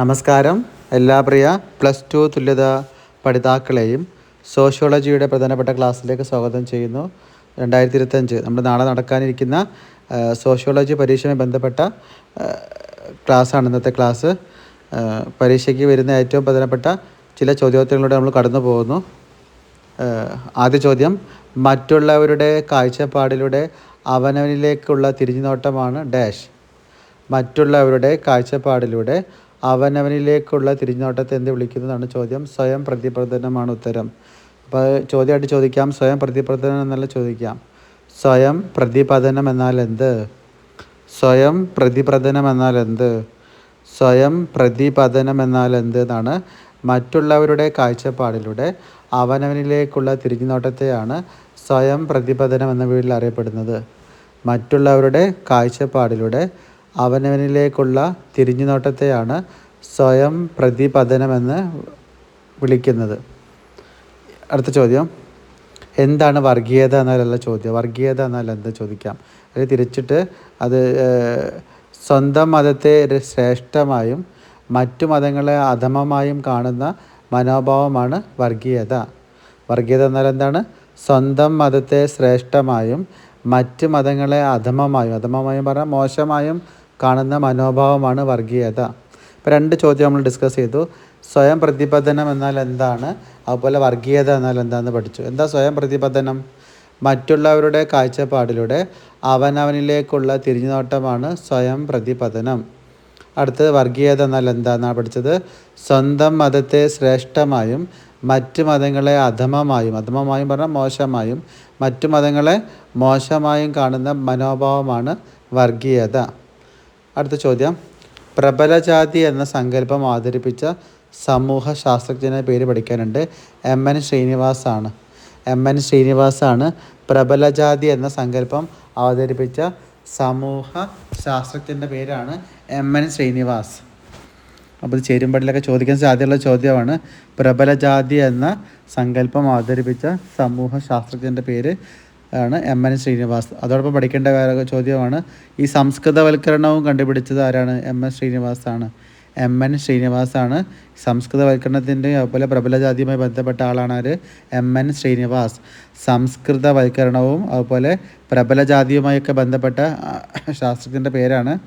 നമസ്കാരം. എല്ലാ പ്രിയ plus two തുല്യത പഠിതാക്കളെയും സോഷ്യോളജിയുടെ പ്രധാനപ്പെട്ട ക്ലാസ്സിലേക്ക് സ്വാഗതം ചെയ്യുന്നു. രണ്ടായിരത്തി ഇരുപത്തഞ്ച് നമ്മൾ നാളെ നടക്കാനിരിക്കുന്ന സോഷ്യോളജി പരീക്ഷയുമായി ബന്ധപ്പെട്ട ക്ലാസ്സാണ് ഇന്നത്തെ ക്ലാസ്. പരീക്ഷയ്ക്ക് വരുന്ന ഏറ്റവും പ്രധാനപ്പെട്ട ചില ചോദ്യോത്തരങ്ങളിലൂടെ നമ്മൾ കടന്നു പോകുന്നു. ആദ്യ ചോദ്യം മറ്റുള്ളവരുടെ കാഴ്ചപ്പാടിലൂടെ അവനവനിലേക്കുള്ള തിരിഞ്ഞുനോട്ടമാണ് ഡാഷ്. മറ്റുള്ളവരുടെ കാഴ്ചപ്പാടിലൂടെ അവനവനിലേക്കുള്ള തിരിഞ്ഞോട്ടത്തെ എന്ത് വിളിക്കുന്നതാണ് ചോദ്യം? സ്വയം പ്രതിപ്രദനമാണ് ഉത്തരം. അപ്പോൾ ചോദ്യമായിട്ട് ചോദിക്കാം. സ്വയം പ്രതിപ്രദനം എന്നല്ല ചോദിക്കാം. സ്വയം പ്രതിപതനം എന്നാൽ എന്ത്? സ്വയം പ്രതിപ്രദനം എന്നാൽ എന്ത്? സ്വയം പ്രതിപതനം എന്നാൽ എന്ത് എന്നാണ് മറ്റുള്ളവരുടെ കാഴ്ചപ്പാടിലൂടെ അവനവനിലേക്കുള്ള തിരിഞ്ഞുനോട്ടത്തെയാണ് സ്വയം പ്രതിപതനം എന്ന വീട്ടിൽ അറിയപ്പെടുന്നത്. മറ്റുള്ളവരുടെ കാഴ്ചപ്പാടിലൂടെ അവനവനിലേക്കുള്ള തിരിഞ്ഞുനോട്ടത്തെയാണ് സ്വയം പ്രതിപതനമെന്ന് വിളിക്കുന്നത്. അടുത്ത ചോദ്യം. എന്താണ് വർഗീയത എന്നാലല്ല ചോദ്യം. വർഗീയത എന്നാൽ എന്താ ചോദിക്കാം. അത് തിരിച്ചിട്ട് അത് സ്വന്തം മതത്തെ ശ്രേഷ്ഠമായും മറ്റു മതങ്ങളെ അധമമായും കാണുന്ന മനോഭാവമാണ് വർഗീയത. വർഗീയത എന്നാൽ എന്താണ്? സ്വന്തം മതത്തെ ശ്രേഷ്ഠമായും മറ്റ് മതങ്ങളെ അധമമായും അധമമായും പറഞ്ഞാൽ മോശമായും കാണുന്ന മനോഭാവമാണ് വർഗീയത. ഇപ്പോൾ രണ്ട് ചോദ്യം നമ്മൾ ഡിസ്കസ് ചെയ്തു. സ്വയം പ്രതിപദനം എന്നാൽ എന്താണ്? അതുപോലെ വർഗീയത എന്നാൽ എന്താണെന്ന് പഠിച്ചു. എന്താ സ്വയം പ്രതിപദനം? മറ്റുള്ളവരുടെ കാഴ്ചപ്പാടിലൂടെ അവനവനിലേക്കുള്ള തിരിഞ്ഞുനോട്ടമാണ് സ്വയം പ്രതിപതനം അടുത്തത് വർഗീയത എന്നാൽ എന്താണെന്നാണ് പഠിച്ചത്? സ്വന്തം മതത്തെ ശ്രേഷ്ഠമായും മറ്റ് മതങ്ങളെ അധമമായും അധമമായും പറഞ്ഞാൽ മോശമായും മറ്റു മതങ്ങളെ മോശമായും കാണുന്ന മനോഭാവമാണ് വർഗീയത. അടുത്ത ചോദ്യം. പ്രബലജാതി എന്ന സങ്കല്പം അവതരിപ്പിച്ച സമൂഹ ശാസ്ത്രജ്ഞനെ പേര് പഠിക്കാനുണ്ട്. എം എൻ ശ്രീനിവാസാണ്. എം എൻ ശ്രീനിവാസാണ് പ്രബലജാതി എന്ന സങ്കല്പം അവതരിപ്പിച്ച സമൂഹ ശാസ്ത്രജ്ഞന്റെ പേരാണ് എം എൻ ശ്രീനിവാസ്. അപ്പോൾ ഇത് ചേരുമ്പടിലൊക്കെ ചോദിക്കാൻ സാധ്യതയുള്ള ചോദ്യമാണ്. പ്രബലജാതി എന്ന സങ്കല്പം അവതരിപ്പിച്ച സമൂഹ ശാസ്ത്രജ്ഞന്റെ പേര് ആണ് എം എൻ ശ്രീനിവാസ്. അതോടൊപ്പം പഠിക്കേണ്ട വേറെ ചോദ്യമാണ് ഈ സംസ്കൃതവൽക്കരണവും കണ്ടുപിടിച്ചത് ആരാണ്? എം എൻ ശ്രീനിവാസാണ്. എം എൻ ശ്രീനിവാസാണ് സംസ്കൃതവൽക്കരണത്തിന്റെയും അതുപോലെ പ്രബലജാതിയുമായി ബന്ധപ്പെട്ട ആളാണ് ആര്? M N Srinivas. സംസ്കൃതവൽക്കരണവും അതുപോലെ പ്രബലജാതിയുമായൊക്കെ ബന്ധപ്പെട്ട ശാസ്ത്രജ്ഞന്റെ പേരാണ്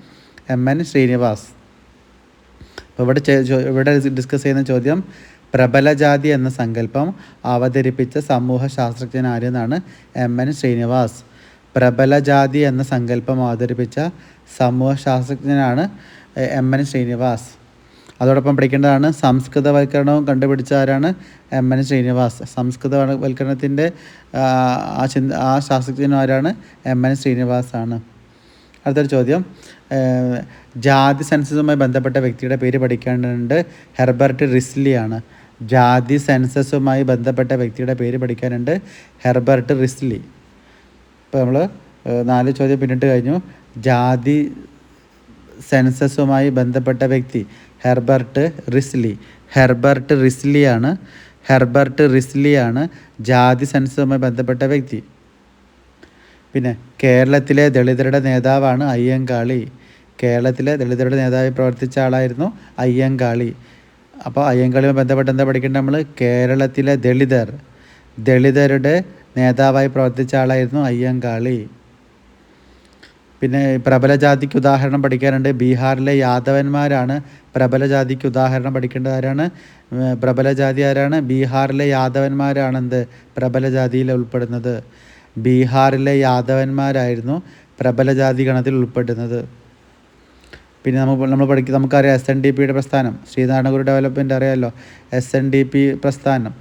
എം എൻ ശ്രീനിവാസ്. അപ്പോൾ ഇവിടെ ഇവിടെ ഡിസ്കസ് ചെയ്യുന്ന ചോദ്യം പ്രബലജാതി എന്ന സങ്കല്പം അവതരിപ്പിച്ച സമൂഹ ശാസ്ത്രജ്ഞനാരെന്നാണ് എം എൻ ശ്രീനിവാസ്. പ്രബലജാതി എന്ന സങ്കല്പം അവതരിപ്പിച്ച സമൂഹ ശാസ്ത്രജ്ഞനാണ് എം എൻ ശ്രീനിവാസ്. അതോടൊപ്പം പഠിക്കേണ്ടതാണ് സംസ്കൃതവൽക്കരണവും കണ്ടുപിടിച്ച ആരാണ് എം എൻ ശ്രീനിവാസ്. സംസ്കൃതവൽക്കരണത്തിന്റെ ആ, ചിന്ത ആ ശാസ്ത്രജ്ഞനും ആരാണ് എം എൻ ശ്രീനിവാസ് ആണ് അടുത്തൊരു ചോദ്യം. ജാതി സെൻസസുമായി ബന്ധപ്പെട്ട വ്യക്തിയുടെ പേര് പഠിക്കേണ്ടതുണ്ട് ഹെർബർട്ട് റിസ്ലിയാണ്. ജാതി സെൻസസുമായി ബന്ധപ്പെട്ട വ്യക്തിയുടെ പേര് പഠിക്കാനുണ്ട് ഹെർബർട്ട് റിസ്ലി. ഇപ്പോൾ നമ്മൾ നാല് ചോദ്യം പിന്നിട്ട് കഴിഞ്ഞു. ജാതി സെൻസസുമായി ബന്ധപ്പെട്ട വ്യക്തി ഹെർബർട്ട് റിസ്ലി. ഹെർബർട്ട് റിസ്ലിയാണ്. ഹെർബർട്ട് റിസ്ലിയാണ് ജാതി സെൻസസുമായി ബന്ധപ്പെട്ട വ്യക്തി. പിന്നെ കേരളത്തിലെ ദളിതരുടെ നേതാവാണ് അയ്യങ്കാളി. കേരളത്തിലെ ദളിതരുടെ നേതാവായി പ്രവർത്തിച്ച ആളായിരുന്നു അയ്യങ്കാളി. അപ്പോൾ അയ്യങ്കാളിയുമായി ബന്ധപ്പെട്ട് എന്താ പഠിക്കേണ്ടത്? നമ്മൾ കേരളത്തിലെ ദളിതർ. ദളിതരുടെ നേതാവായി പ്രവർത്തിച്ച ആളായിരുന്നു അയ്യങ്കാളി. പിന്നെ പ്രബല ജാതിക്ക് ഉദാഹരണം പഠിക്കാനുണ്ട് ബീഹാറിലെ യാദവന്മാരാണ് പ്രബല ജാതിക്ക് ഉദാഹരണം പഠിക്കേണ്ടത്. ആരാണ്? പ്രബല ജാതി ആരാണ്? ബീഹാറിലെ യാദവന്മാരാണ് എന്ത് പ്രബല ജാതിയിൽ ഉൾപ്പെടുന്നത്. ബീഹാറിലെ യാദവന്മാരായിരുന്നു പ്രബല ജാതി ഗണത്തിൽ ഉൾപ്പെടുന്നത്. പിന്നെ നമ്മൾ നമ്മൾ പഠിക്കും നമുക്കറിയാം എസ് എൻ ഡി പിയുടെ പ്രസ്ഥാനം. ശ്രീനാരായണഗുരു ഡെവലപ്മെന്റ് അറിയാമല്ലോ എസ് എൻ ഡി പി പ്രസ്ഥാനം.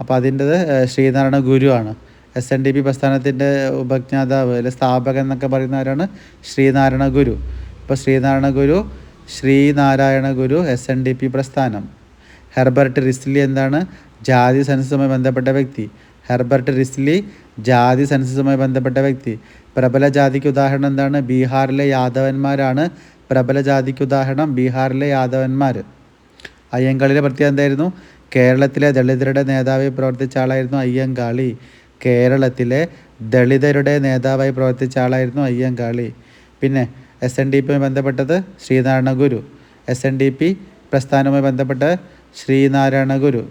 അപ്പോൾ അതിന്റെത് ശ്രീനാരായണ ഗുരുവാണ് എസ് എൻ ഡി പി പ്രസ്ഥാനത്തിന്റെ ഉപജ്ഞാതാവ് അല്ലെ സ്ഥാപകൻ എന്നൊക്കെ പറയുന്നവരാണ് ശ്രീനാരായണ ഗുരു. ഇപ്പോൾ Sree Narayana Guru Sree Narayana Guru S N D P പ്രസ്ഥാനം. ഹെർബർട്ട് റിസ്ലി എന്താണ്? ജാതി സെൻസസുമായി ബന്ധപ്പെട്ട വ്യക്തി. ഹെർബർട്ട് റിസ്ലി ജാതി സെൻസസുമായി ബന്ധപ്പെട്ട വ്യക്തി. പ്രബല ജാതിക്ക് ഉദാഹരണം എന്താണ്? ബീഹാറിലെ യാദവന്മാരാണ് പ്രബല ജാതിക്ക് ഉദാഹരണം ബീഹാറിലെ യാദവന്മാർ അയ്യങ്കാളിയുടെ പ്രത്യേകത എന്തായിരുന്നു? കേരളത്തിലെ ദളിതരുടെ നേതാവായി പ്രവർത്തിച്ച ആളായിരുന്നു അയ്യങ്കാളി. കേരളത്തിലെ ദളിതരുടെ നേതാവായി പ്രവർത്തിച്ച ആളായിരുന്നു അയ്യങ്കാളി. പിന്നെ എസ് എൻ ഡി പിയുമായി ബന്ധപ്പെട്ടത് Sree Narayana Guru S N D P പ്രസ്ഥാനവുമായി ബന്ധപ്പെട്ട ശ്രീനാരായണ ഗുരു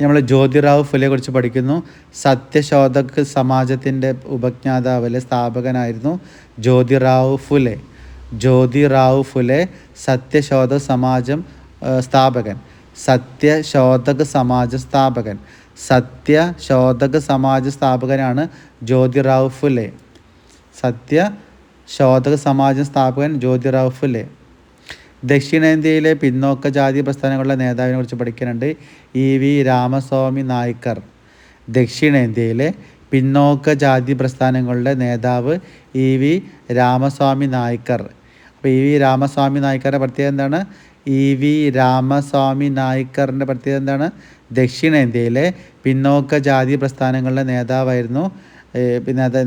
നമ്മൾ ജ്യോതിറാവ് ഫുലെ കുറിച്ച് പഠിക്കുന്നു. സത്യശോധക് സമാജത്തിന്റെ ഉപജ്ഞാതാവ് അല്ലെ സ്ഥാപകനായിരുന്നു ജ്യോതിറാവ് ഫുലെ. ജ്യോതിറാവ് ഫുലെ സത്യശോധ സമാജം സ്ഥാപകൻ. സത്യശോധക സമാജ സ്ഥാപകൻ. സത്യശോധക സമാജ സ്ഥാപകനാണ് ജ്യോതിറാവ് ഫുലെ. സത്യ ശോധക സമാജ സ്ഥാപകൻ ജ്യോതിറാവ് ഫുലെ. ദക്ഷിണേന്ത്യയിലെ പിന്നോക്ക ജാതി പ്രസ്ഥാനങ്ങളുടെ നേതാവിനെ കുറിച്ച് പഠിക്കാനുണ്ട് ഇ വി രാമസ്വാമി നായ്ക്കർ. ദക്ഷിണേന്ത്യയിലെ പിന്നോക്ക ജാതി പ്രസ്ഥാനങ്ങളുടെ നേതാവ് ഇ വി രാമസ്വാമി നായ്ക്കർ. അപ്പോൾ ഇ വി രാമസ്വാമി നായ്ക്കറുടെ പ്രത്യേകത എന്താണ്? ഇ വി രാമസ്വാമി നായ്ക്കറിന്റെ പ്രത്യേകത എന്താണ്? ദക്ഷിണേന്ത്യയിലെ പിന്നോക്ക ജാതി പ്രസ്ഥാനങ്ങളുടെ നേതാവായിരുന്നു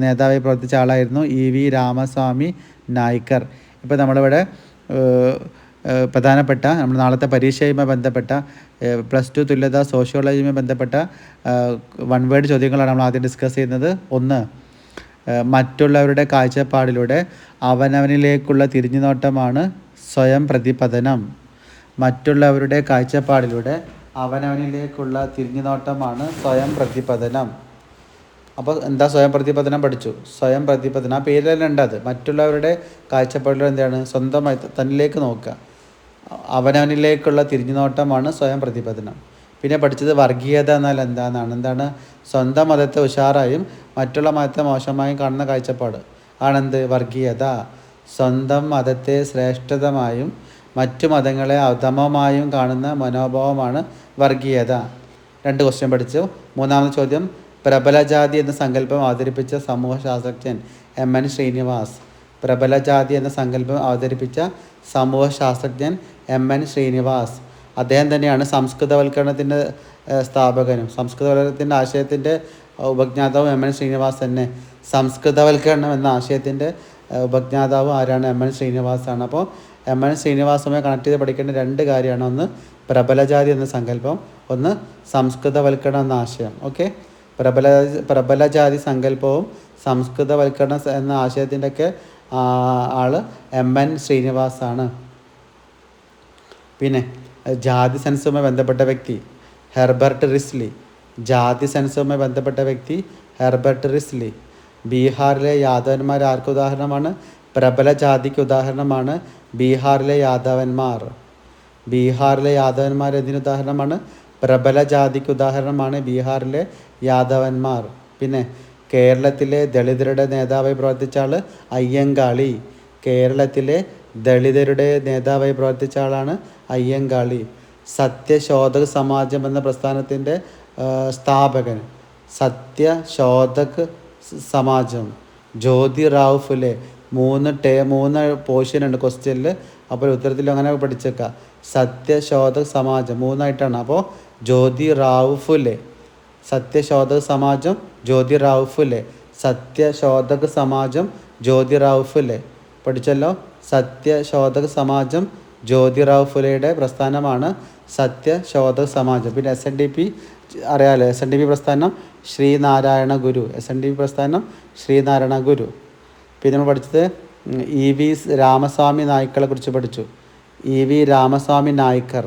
നേതാവായി പ്രവർത്തിച്ച ആളായിരുന്നു ഇ വി രാമസ്വാമി നായ്ക്കർ. ഇപ്പോൾ നമ്മളിവിടെ പ്രധാനപ്പെട്ട നമ്മൾ നാളത്തെ പരീക്ഷയുമായി ബന്ധപ്പെട്ട പ്ലസ് ടു തുല്യത സോഷ്യോളജിയുമായി ബന്ധപ്പെട്ട വൺ വേർഡ് ചോദ്യങ്ങളാണ് നമ്മൾ ആദ്യം ഡിസ്കസ് ചെയ്യുന്നത്. ഒന്ന് മറ്റുള്ളവരുടെ കാഴ്ചപ്പാടിലൂടെ അവനവനിലേക്കുള്ള തിരിഞ്ഞുനോട്ടമാണ് സ്വയം പ്രതിപതനം. മറ്റുള്ളവരുടെ കാഴ്ചപ്പാടിലൂടെ അവനവനിലേക്കുള്ള തിരിഞ്ഞുനോട്ടമാണ് സ്വയം പ്രതിപതനം. അപ്പോൾ എന്താ സ്വയം പ്രതിപദന പഠിച്ചു. സ്വയം പ്രതിപദന. ആ പേരിലല്ല ഉണ്ടത് മറ്റുള്ളവരുടെ കാഴ്ചപ്പാടിൽ എന്താണ്? സ്വന്തമായി തന്നിലേക്ക് നോക്കുക. അവനവനിലേക്കുള്ള തിരിഞ്ഞുനോട്ടമാണ് സ്വയം പ്രതിപദനം. പിന്നെ പഠിച്ചത് വർഗീയത എന്നാൽ എന്താണെന്നാണ് എന്താണ്? സ്വന്തം മതത്തെ ഉഷാറായും മറ്റുള്ള മതത്തെ മോശമായും കാണുന്ന കാഴ്ചപ്പാട് ആണെന്ത്? വർഗീയത. സ്വന്തം മതത്തെ ശ്രേഷ്ഠതമായും മറ്റു മതങ്ങളെ അധമമായും കാണുന്ന മനോഭാവമാണ് വർഗീയത. രണ്ട് ക്വസ്റ്റ്യൻ പഠിച്ചു. മൂന്നാമത്തെ ചോദ്യം. പ്രബലജാതി എന്ന സങ്കല്പം അവതരിപ്പിച്ച സമൂഹ ശാസ്ത്രജ്ഞൻ എം എൻ ശ്രീനിവാസ്. പ്രബലജാതി എന്ന സങ്കല്പം അവതരിപ്പിച്ച സമൂഹ ശാസ്ത്രജ്ഞൻ എം എൻ ശ്രീനിവാസ്. അദ്ദേഹം തന്നെയാണ് സംസ്കൃതവൽക്കരണത്തിന്റെ സ്ഥാപകനും. സംസ്കൃതവൽക്കരണത്തിന്റെ ആശയത്തിന്റെ ഉപജ്ഞാതാവും എം എൻ ശ്രീനിവാസ് തന്നെ. സംസ്കൃതവൽക്കരണം എന്ന ആശയത്തിന്റെ ഉപജ്ഞാതാവ് ആരാണ്? എം എൻ ശ്രീനിവാസാണ്. അപ്പോൾ എം എൻ ശ്രീനിവാസുമായി കണക്ട് ചെയ്ത് പഠിക്കേണ്ട രണ്ട് കാര്യമാണ് ഒന്ന് പ്രബലജാതി എന്ന സങ്കല്പം ഒന്ന് സംസ്കൃതവൽക്കരണം എന്ന ആശയം. ഓക്കെ? പ്രബല പ്രബലജാതി സങ്കല്പവും സംസ്കൃതവൽക്കരണം എന്ന ആശയത്തിന്റെയൊക്കെ ആൾ എം എൻ ശ്രീനിവാസാണ്. പിന്നെ ജാതി സെൻസുമായി ബന്ധപ്പെട്ട വ്യക്തി ഹെർബർട്ട് റിസ്ലി. ജാതി സെൻസുമായി ബന്ധപ്പെട്ട വ്യക്തി ഹെർബർട്ട് റിസ്ലി. ബീഹാറിലെ യാദവന്മാർ ആർക്ക് ഉദാഹരണമാണ്? പ്രബല ജാതിക്ക് ഉദാഹരണമാണ് ബീഹാറിലെ യാദവന്മാർ. ബീഹാറിലെ യാദവന്മാർ എന്തിന് ഉദാഹരണമാണ്? പ്രബല ജാതിക്ക് ഉദാഹരണമാണ് ബീഹാറിലെ യാദവന്മാർ. പിന്നെ കേരളത്തിലെ ദളിതരുടെ നേതാവായി പ്രവർത്തിച്ച ആൾ അയ്യങ്കാളി. കേരളത്തിലെ ദളിതരുടെ നേതാവായി പ്രവർത്തിച്ച ആളാണ് അയ്യങ്കാളി. സത്യശോധക സമാജം എന്ന പ്രസ്ഥാനത്തിന്റെ സ്ഥാപകൻ. സത്യശോധക് സമാജം. ജ്യോതി റാവു ഫുലെ മൂന്ന് ടേ മൂന്ന് പോർഷൻ ഉണ്ട് ക്വസ്റ്റ്യനിൽ. അപ്പോൾ ഉത്തരത്തിൽ അങ്ങനെ പഠിച്ചേക്കാം. സത്യശോധക് സമാജം മൂന്നായിട്ടാണ്. അപ്പോൾ ജ്യോതി റാവു ഫുലെ സത്യശോധക സമാജം ജ്യോതി റാവു അല്ലേ സത്യശോധക സമാജം ജ്യോതി റാവു അല്ലേ പഠിച്ചല്ലോ? സത്യശോധക സമാജം ജ്യോതി റാവു ഫുലെയുടെ പ്രസ്ഥാനമാണ് സത്യശോധക സമാജം. പിന്നെ എസ് എൻ ഡി പി അറിയാമല്ലോ എസ് എൻ ഡി പി പ്രസ്ഥാനം Sree Narayana Guru. S N D P പ്രസ്ഥാനം ശ്രീനാരായണ ഗുരു. പിന്നെ നമ്മൾ പഠിച്ചത് ഇ വി രാമസ്വാമി നായ്ക്കളെ കുറിച്ച് പഠിച്ചു. E V Ramaswamy Naicker.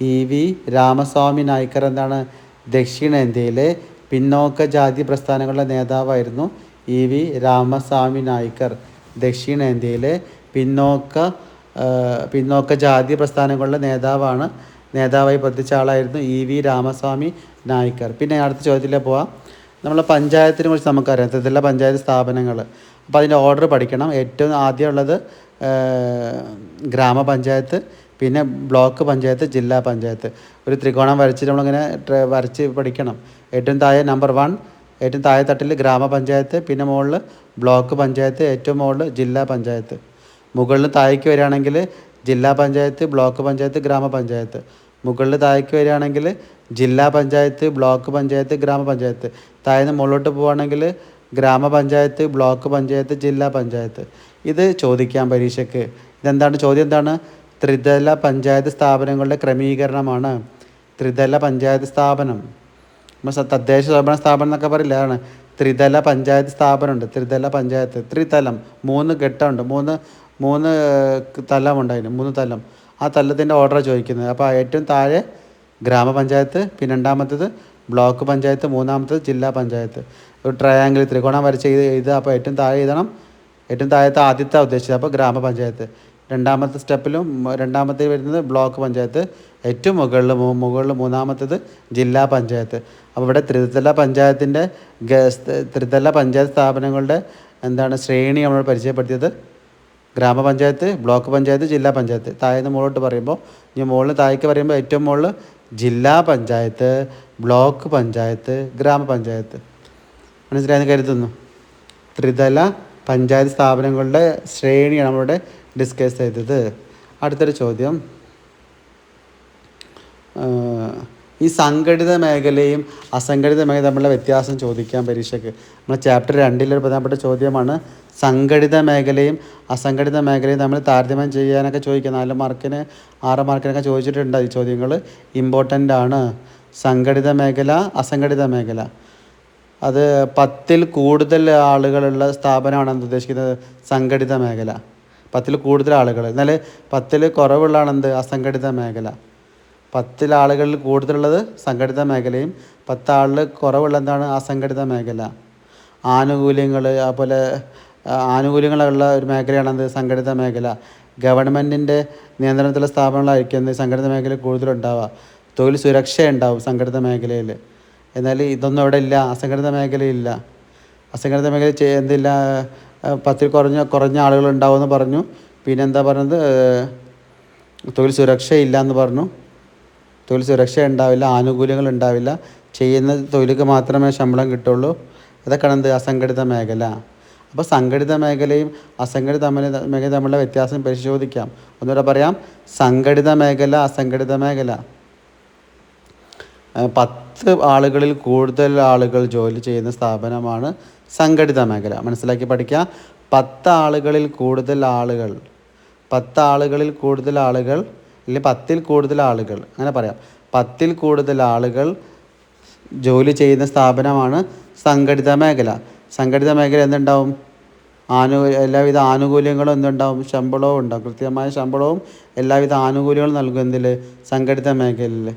E V Ramaswamy Naicker എന്താണ്? ദക്ഷിണേന്ത്യയിലെ പിന്നോക്ക ജാതി പ്രസ്ഥാനങ്ങളുടെ നേതാവായിരുന്നു ഇ വി രാമസ്വാമി നായ്ക്കർ. ദക്ഷിണേന്ത്യയിലെ പിന്നോക്ക പിന്നോക്ക ജാതി പ്രസ്ഥാനങ്ങളുടെ നേതാവാണ് നേതാവായി പ്രവർത്തിച്ച ആളായിരുന്നു ഇ വി രാമസ്വാമി നായ്ക്കർ. പിന്നെ അടുത്ത ചോദ്യത്തിലേക്ക് പോവാം. നമ്മൾ പഞ്ചായത്തിനെ കുറിച്ച് നമുക്കറിയാം. ത്രിതല പഞ്ചായത്ത് സ്ഥാപനങ്ങൾ അപ്പോൾ അതിന്റെ ഓർഡർ പഠിക്കണം. ഏറ്റവും ആദ്യമുള്ളത് ഗ്രാമപഞ്ചായത്ത്. പിന്നെ ബ്ലോക്ക് പഞ്ചായത്ത് ജില്ലാ പഞ്ചായത്ത്. ഒരു ത്രികോണം വരച്ചിട്ട് നമ്മളിങ്ങനെ വരച്ച് പഠിക്കണം. ഏറ്റവും താഴെ നമ്പർ വൺ ഏറ്റവും താഴെ തട്ടിൽ ഗ്രാമപഞ്ചായത്ത് പിന്നെ മുകളിൽ ബ്ലോക്ക് പഞ്ചായത്ത് ഏറ്റവും മുകളിൽ ജില്ലാ പഞ്ചായത്ത്. മുകളിൽ താഴേക്ക് വരികയാണെങ്കിൽ ജില്ലാ പഞ്ചായത്ത് ബ്ലോക്ക് പഞ്ചായത്ത് ഗ്രാമപഞ്ചായത്ത്. മുകളിൽ താഴേക്ക് വരികയാണെങ്കിൽ ജില്ലാ പഞ്ചായത്ത് ബ്ലോക്ക് പഞ്ചായത്ത് ഗ്രാമപഞ്ചായത്ത്. താഴെ മുകളിലോട്ട് പോവുകയാണെങ്കിൽ ഗ്രാമപഞ്ചായത്ത് ബ്ലോക്ക് പഞ്ചായത്ത് ജില്ലാ പഞ്ചായത്ത്. ഇത് ചോദിക്കാം പരീക്ഷയ്ക്ക്. ഇതെന്താണ്? ചോദ്യം എന്താണ്? ത്രിതല പഞ്ചായത്ത് സ്ഥാപനങ്ങളുടെ ക്രമീകരണമാണ്. ത്രിതല പഞ്ചായത്ത് സ്ഥാപനം. നമ്മൾ തദ്ദേശ സ്വയംഭരണ സ്ഥാപനം എന്നൊക്കെ പറയില്ല അതാണ്. ത്രിതല പഞ്ചായത്ത് സ്ഥാപനമുണ്ട്. ത്രിതല പഞ്ചായത്ത്. ത്രിതലം. മൂന്ന് ഘട്ടമുണ്ട്. മൂന്ന് മൂന്ന് തലമുണ്ട് അതിന് മൂന്ന് തലം. ആ തലത്തിന്റെ ഓർഡർ ചോദിക്കുന്നത്. അപ്പോൾ ഏറ്റവും താഴെ ഗ്രാമപഞ്ചായത്ത് പിന്നെ രണ്ടാമത്തേത് ബ്ലോക്ക് പഞ്ചായത്ത് മൂന്നാമത്തേത് ജില്ലാ പഞ്ചായത്ത്. ഒരു ട്രയാങ്കിൾ ത്രികോണം വരച്ച് ചെയ്ത് എഴുതുക. അപ്പോൾ ഏറ്റവും താഴെ എഴുതണം. ഏറ്റവും താഴത്തെ ആദ്യത്തെ ഉദ്ദേശിച്ചത്. അപ്പോൾ ഗ്രാമപഞ്ചായത്ത്. രണ്ടാമത്തെ സ്റ്റെപ്പിലും രണ്ടാമത്തെ വരുന്നത് ബ്ലോക്ക് പഞ്ചായത്ത് ഏറ്റവും മുകളിൽ മുകളിൽ മൂന്നാമത്തേത് ജില്ലാ പഞ്ചായത്ത്. അപ്പോൾ ഇവിടെ ത്രിതല പഞ്ചായത്തിന്റെ ത്രിതല പഞ്ചായത്ത് സ്ഥാപനങ്ങളുടെ എന്താണ് ശ്രേണി നമ്മൾ പരിചയപ്പെടുത്തിയത്. ഗ്രാമപഞ്ചായത്ത് ബ്ലോക്ക് പഞ്ചായത്ത് ജില്ലാ പഞ്ചായത്ത്. താഴേന്ന് മുകളിലോട്ട് പറയുമ്പോൾ ഇനി മുകളിൽ താഴേക്ക് പറയുമ്പോൾ ഏറ്റവും മുകളിൽ ജില്ലാ പഞ്ചായത്ത് ബ്ലോക്ക് പഞ്ചായത്ത് ഗ്രാമപഞ്ചായത്ത്. മനസ്സിലായെന്ന് കരുതുന്നു? ത്രിതല പഞ്ചായത്ത് സ്ഥാപനങ്ങളുടെ ശ്രേണിയാണ് നമ്മളിവിടെ ഡിസ്കസ് ചെയ്തത്. അടുത്തൊരു ചോദ്യം. ഈ സംഘടിത മേഖലയും അസംഘടിത മേഖല തമ്മിലുള്ള വ്യത്യാസം ചോദിക്കാൻ പരീക്ഷയ്ക്ക്. നമ്മുടെ ചാപ്റ്റർ രണ്ടിലൊരു പ്രധാനപ്പെട്ട ചോദ്യമാണ്. സംഘടിത മേഖലയും അസംഘടിത മേഖലയും തമ്മിൽ താരതമ്യം ചെയ്യാനൊക്കെ ചോദിക്കുക നാല് മാർക്കിന് ആറ് മാർക്കിനൊക്കെ ചോദിച്ചിട്ടുണ്ട് ഈ ചോദ്യങ്ങൾ. ഇമ്പോർട്ടന്റ് ആണ്. സംഘടിത മേഖല അസംഘടിത മേഖല. അത് പത്തിൽ കൂടുതൽ ആളുകളുള്ള സ്ഥാപനമാണ് ഉദ്ദേശിക്കുന്നത് സംഘടിത മേഖല. പത്തിൽ കൂടുതൽ ആളുകൾ. എന്നാൽ പത്തിൽ കുറവുള്ളതാണ് എന്ത് അസംഘടിത മേഖല. പത്തിൽ ആളുകളിൽ കൂടുതലുള്ളത് സംഘടിത മേഖലയും പത്താളിൽ കുറവുള്ള എന്താണ്? അസംഘടിത മേഖല. ആനുകൂല്യങ്ങൾ അതുപോലെ ആനുകൂല്യങ്ങളുള്ള ഒരു മേഖലയാണ് എന്ത് സംഘടിത മേഖല. ഗവൺമെന്റിന്റെ നിയന്ത്രണത്തിലുള്ള സ്ഥാപനങ്ങളായിരിക്കും എന്ത്? സംഘടിത മേഖല കൂടുതലുണ്ടാവുക. തൊഴിൽ സുരക്ഷ ഉണ്ടാവും സംഘടിത മേഖലയിൽ. എന്നാൽ ഇതൊന്നും അവിടെ ഇല്ല. അസംഘടിത മേഖലയില്ല. അസംഘടിത മേഖല എന്തില്ല? പത്തിൽ കുറഞ്ഞ കുറഞ്ഞ ആളുകൾ ഉണ്ടാവുമെന്ന് പറഞ്ഞു. പിന്നെ എന്താ പറഞ്ഞത് തൊഴിൽ സുരക്ഷയില്ല എന്ന് പറഞ്ഞു. തൊഴിൽ സുരക്ഷ ഉണ്ടാവില്ല ആനുകൂല്യങ്ങൾ ഉണ്ടാവില്ല. ചെയ്യുന്ന തൊഴിലുക്ക് മാത്രമേ ശമ്പളം കിട്ടുള്ളൂ. അതൊക്കെയാണ് എന്ത്? അസംഘടിത മേഖല. അപ്പോൾ സംഘടിത മേഖലയും അസംഘടിത മേഖല തമ്മിലുള്ള വ്യത്യാസം പരിശോധിക്കാം. ഒന്നുകൂടെ പറയാം. സംഘടിത മേഖല അസംഘടിത മേഖല. പത്ത് ആളുകളിൽ കൂടുതൽ ആളുകൾ ജോലി ചെയ്യുന്ന സ്ഥാപനമാണ് സംഘടിത മേഖല. മനസ്സിലാക്കി പഠിക്കുക. പത്ത് ആളുകളിൽ കൂടുതൽ ആളുകൾ. പത്ത് ആളുകളിൽ കൂടുതൽ ആളുകൾ അല്ലെങ്കിൽ പത്തിൽ കൂടുതൽ ആളുകൾ. അങ്ങനെ പറയാം. പത്തിൽ കൂടുതൽ ആളുകൾ ജോലി ചെയ്യുന്ന സ്ഥാപനമാണ് സംഘടിത മേഖല. സംഘടിത മേഖല എന്തുണ്ടാവും? ആനു എല്ലാവിധ ആനുകൂല്യങ്ങളും എന്തുണ്ടാവും? ശമ്പളവും ഉണ്ടാവും. കൃത്യമായ ശമ്പളവും എല്ലാവിധ ആനുകൂല്യങ്ങളും നൽകും എന്തിൽ സംഘടിത മേഖലയിൽ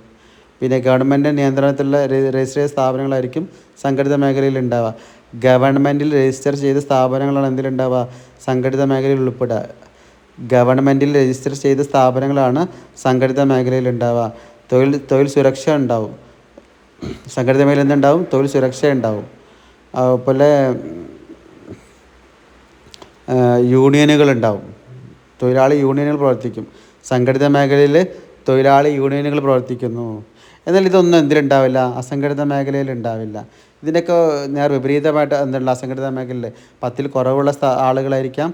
പിന്നെ ഗവൺമെന്റ് നിയന്ത്രണത്തിലുള്ള രജിസ്റ്റർ സ്ഥാപനങ്ങളായിരിക്കും സംഘടിത മേഖലയിൽ ഉണ്ടാവുക. ഗവൺമെന്റിൽ രജിസ്റ്റർ ചെയ്ത സ്ഥാപനങ്ങളാണ് എന്തിലുണ്ടാവുക? സംഘടിത മേഖലയിൽ ഉൾപ്പെടുക. ഗവൺമെന്റിൽ രജിസ്റ്റർ ചെയ്ത സ്ഥാപനങ്ങളാണ് സംഘടിത മേഖലയിൽ ഉണ്ടാവുക. തൊഴിൽ തൊഴിൽ സുരക്ഷ ഉണ്ടാവും. സംഘടിത മേഖല എന്തുണ്ടാവും? തൊഴിൽ സുരക്ഷ ഉണ്ടാവും. അതുപോലെ യൂണിയനുകൾ ഉണ്ടാവും. തൊഴിലാളി യൂണിയനുകൾ പ്രവർത്തിക്കും. സംഘടിത മേഖലയിൽ തൊഴിലാളി യൂണിയനുകൾ പ്രവർത്തിക്കുന്നു. എന്നാൽ ഇതൊന്നും എന്തിലുണ്ടാവില്ല. അസംഘടിത മേഖലയിൽ ഉണ്ടാവില്ല. ഇതിന്റെയൊക്കെ നേർ വിപരീതമായിട്ട് എന്തുള്ള അസംഘടിത മേഖലയിൽ പത്തിൽ കുറവുള്ള ആളുകളായിരിക്കാം.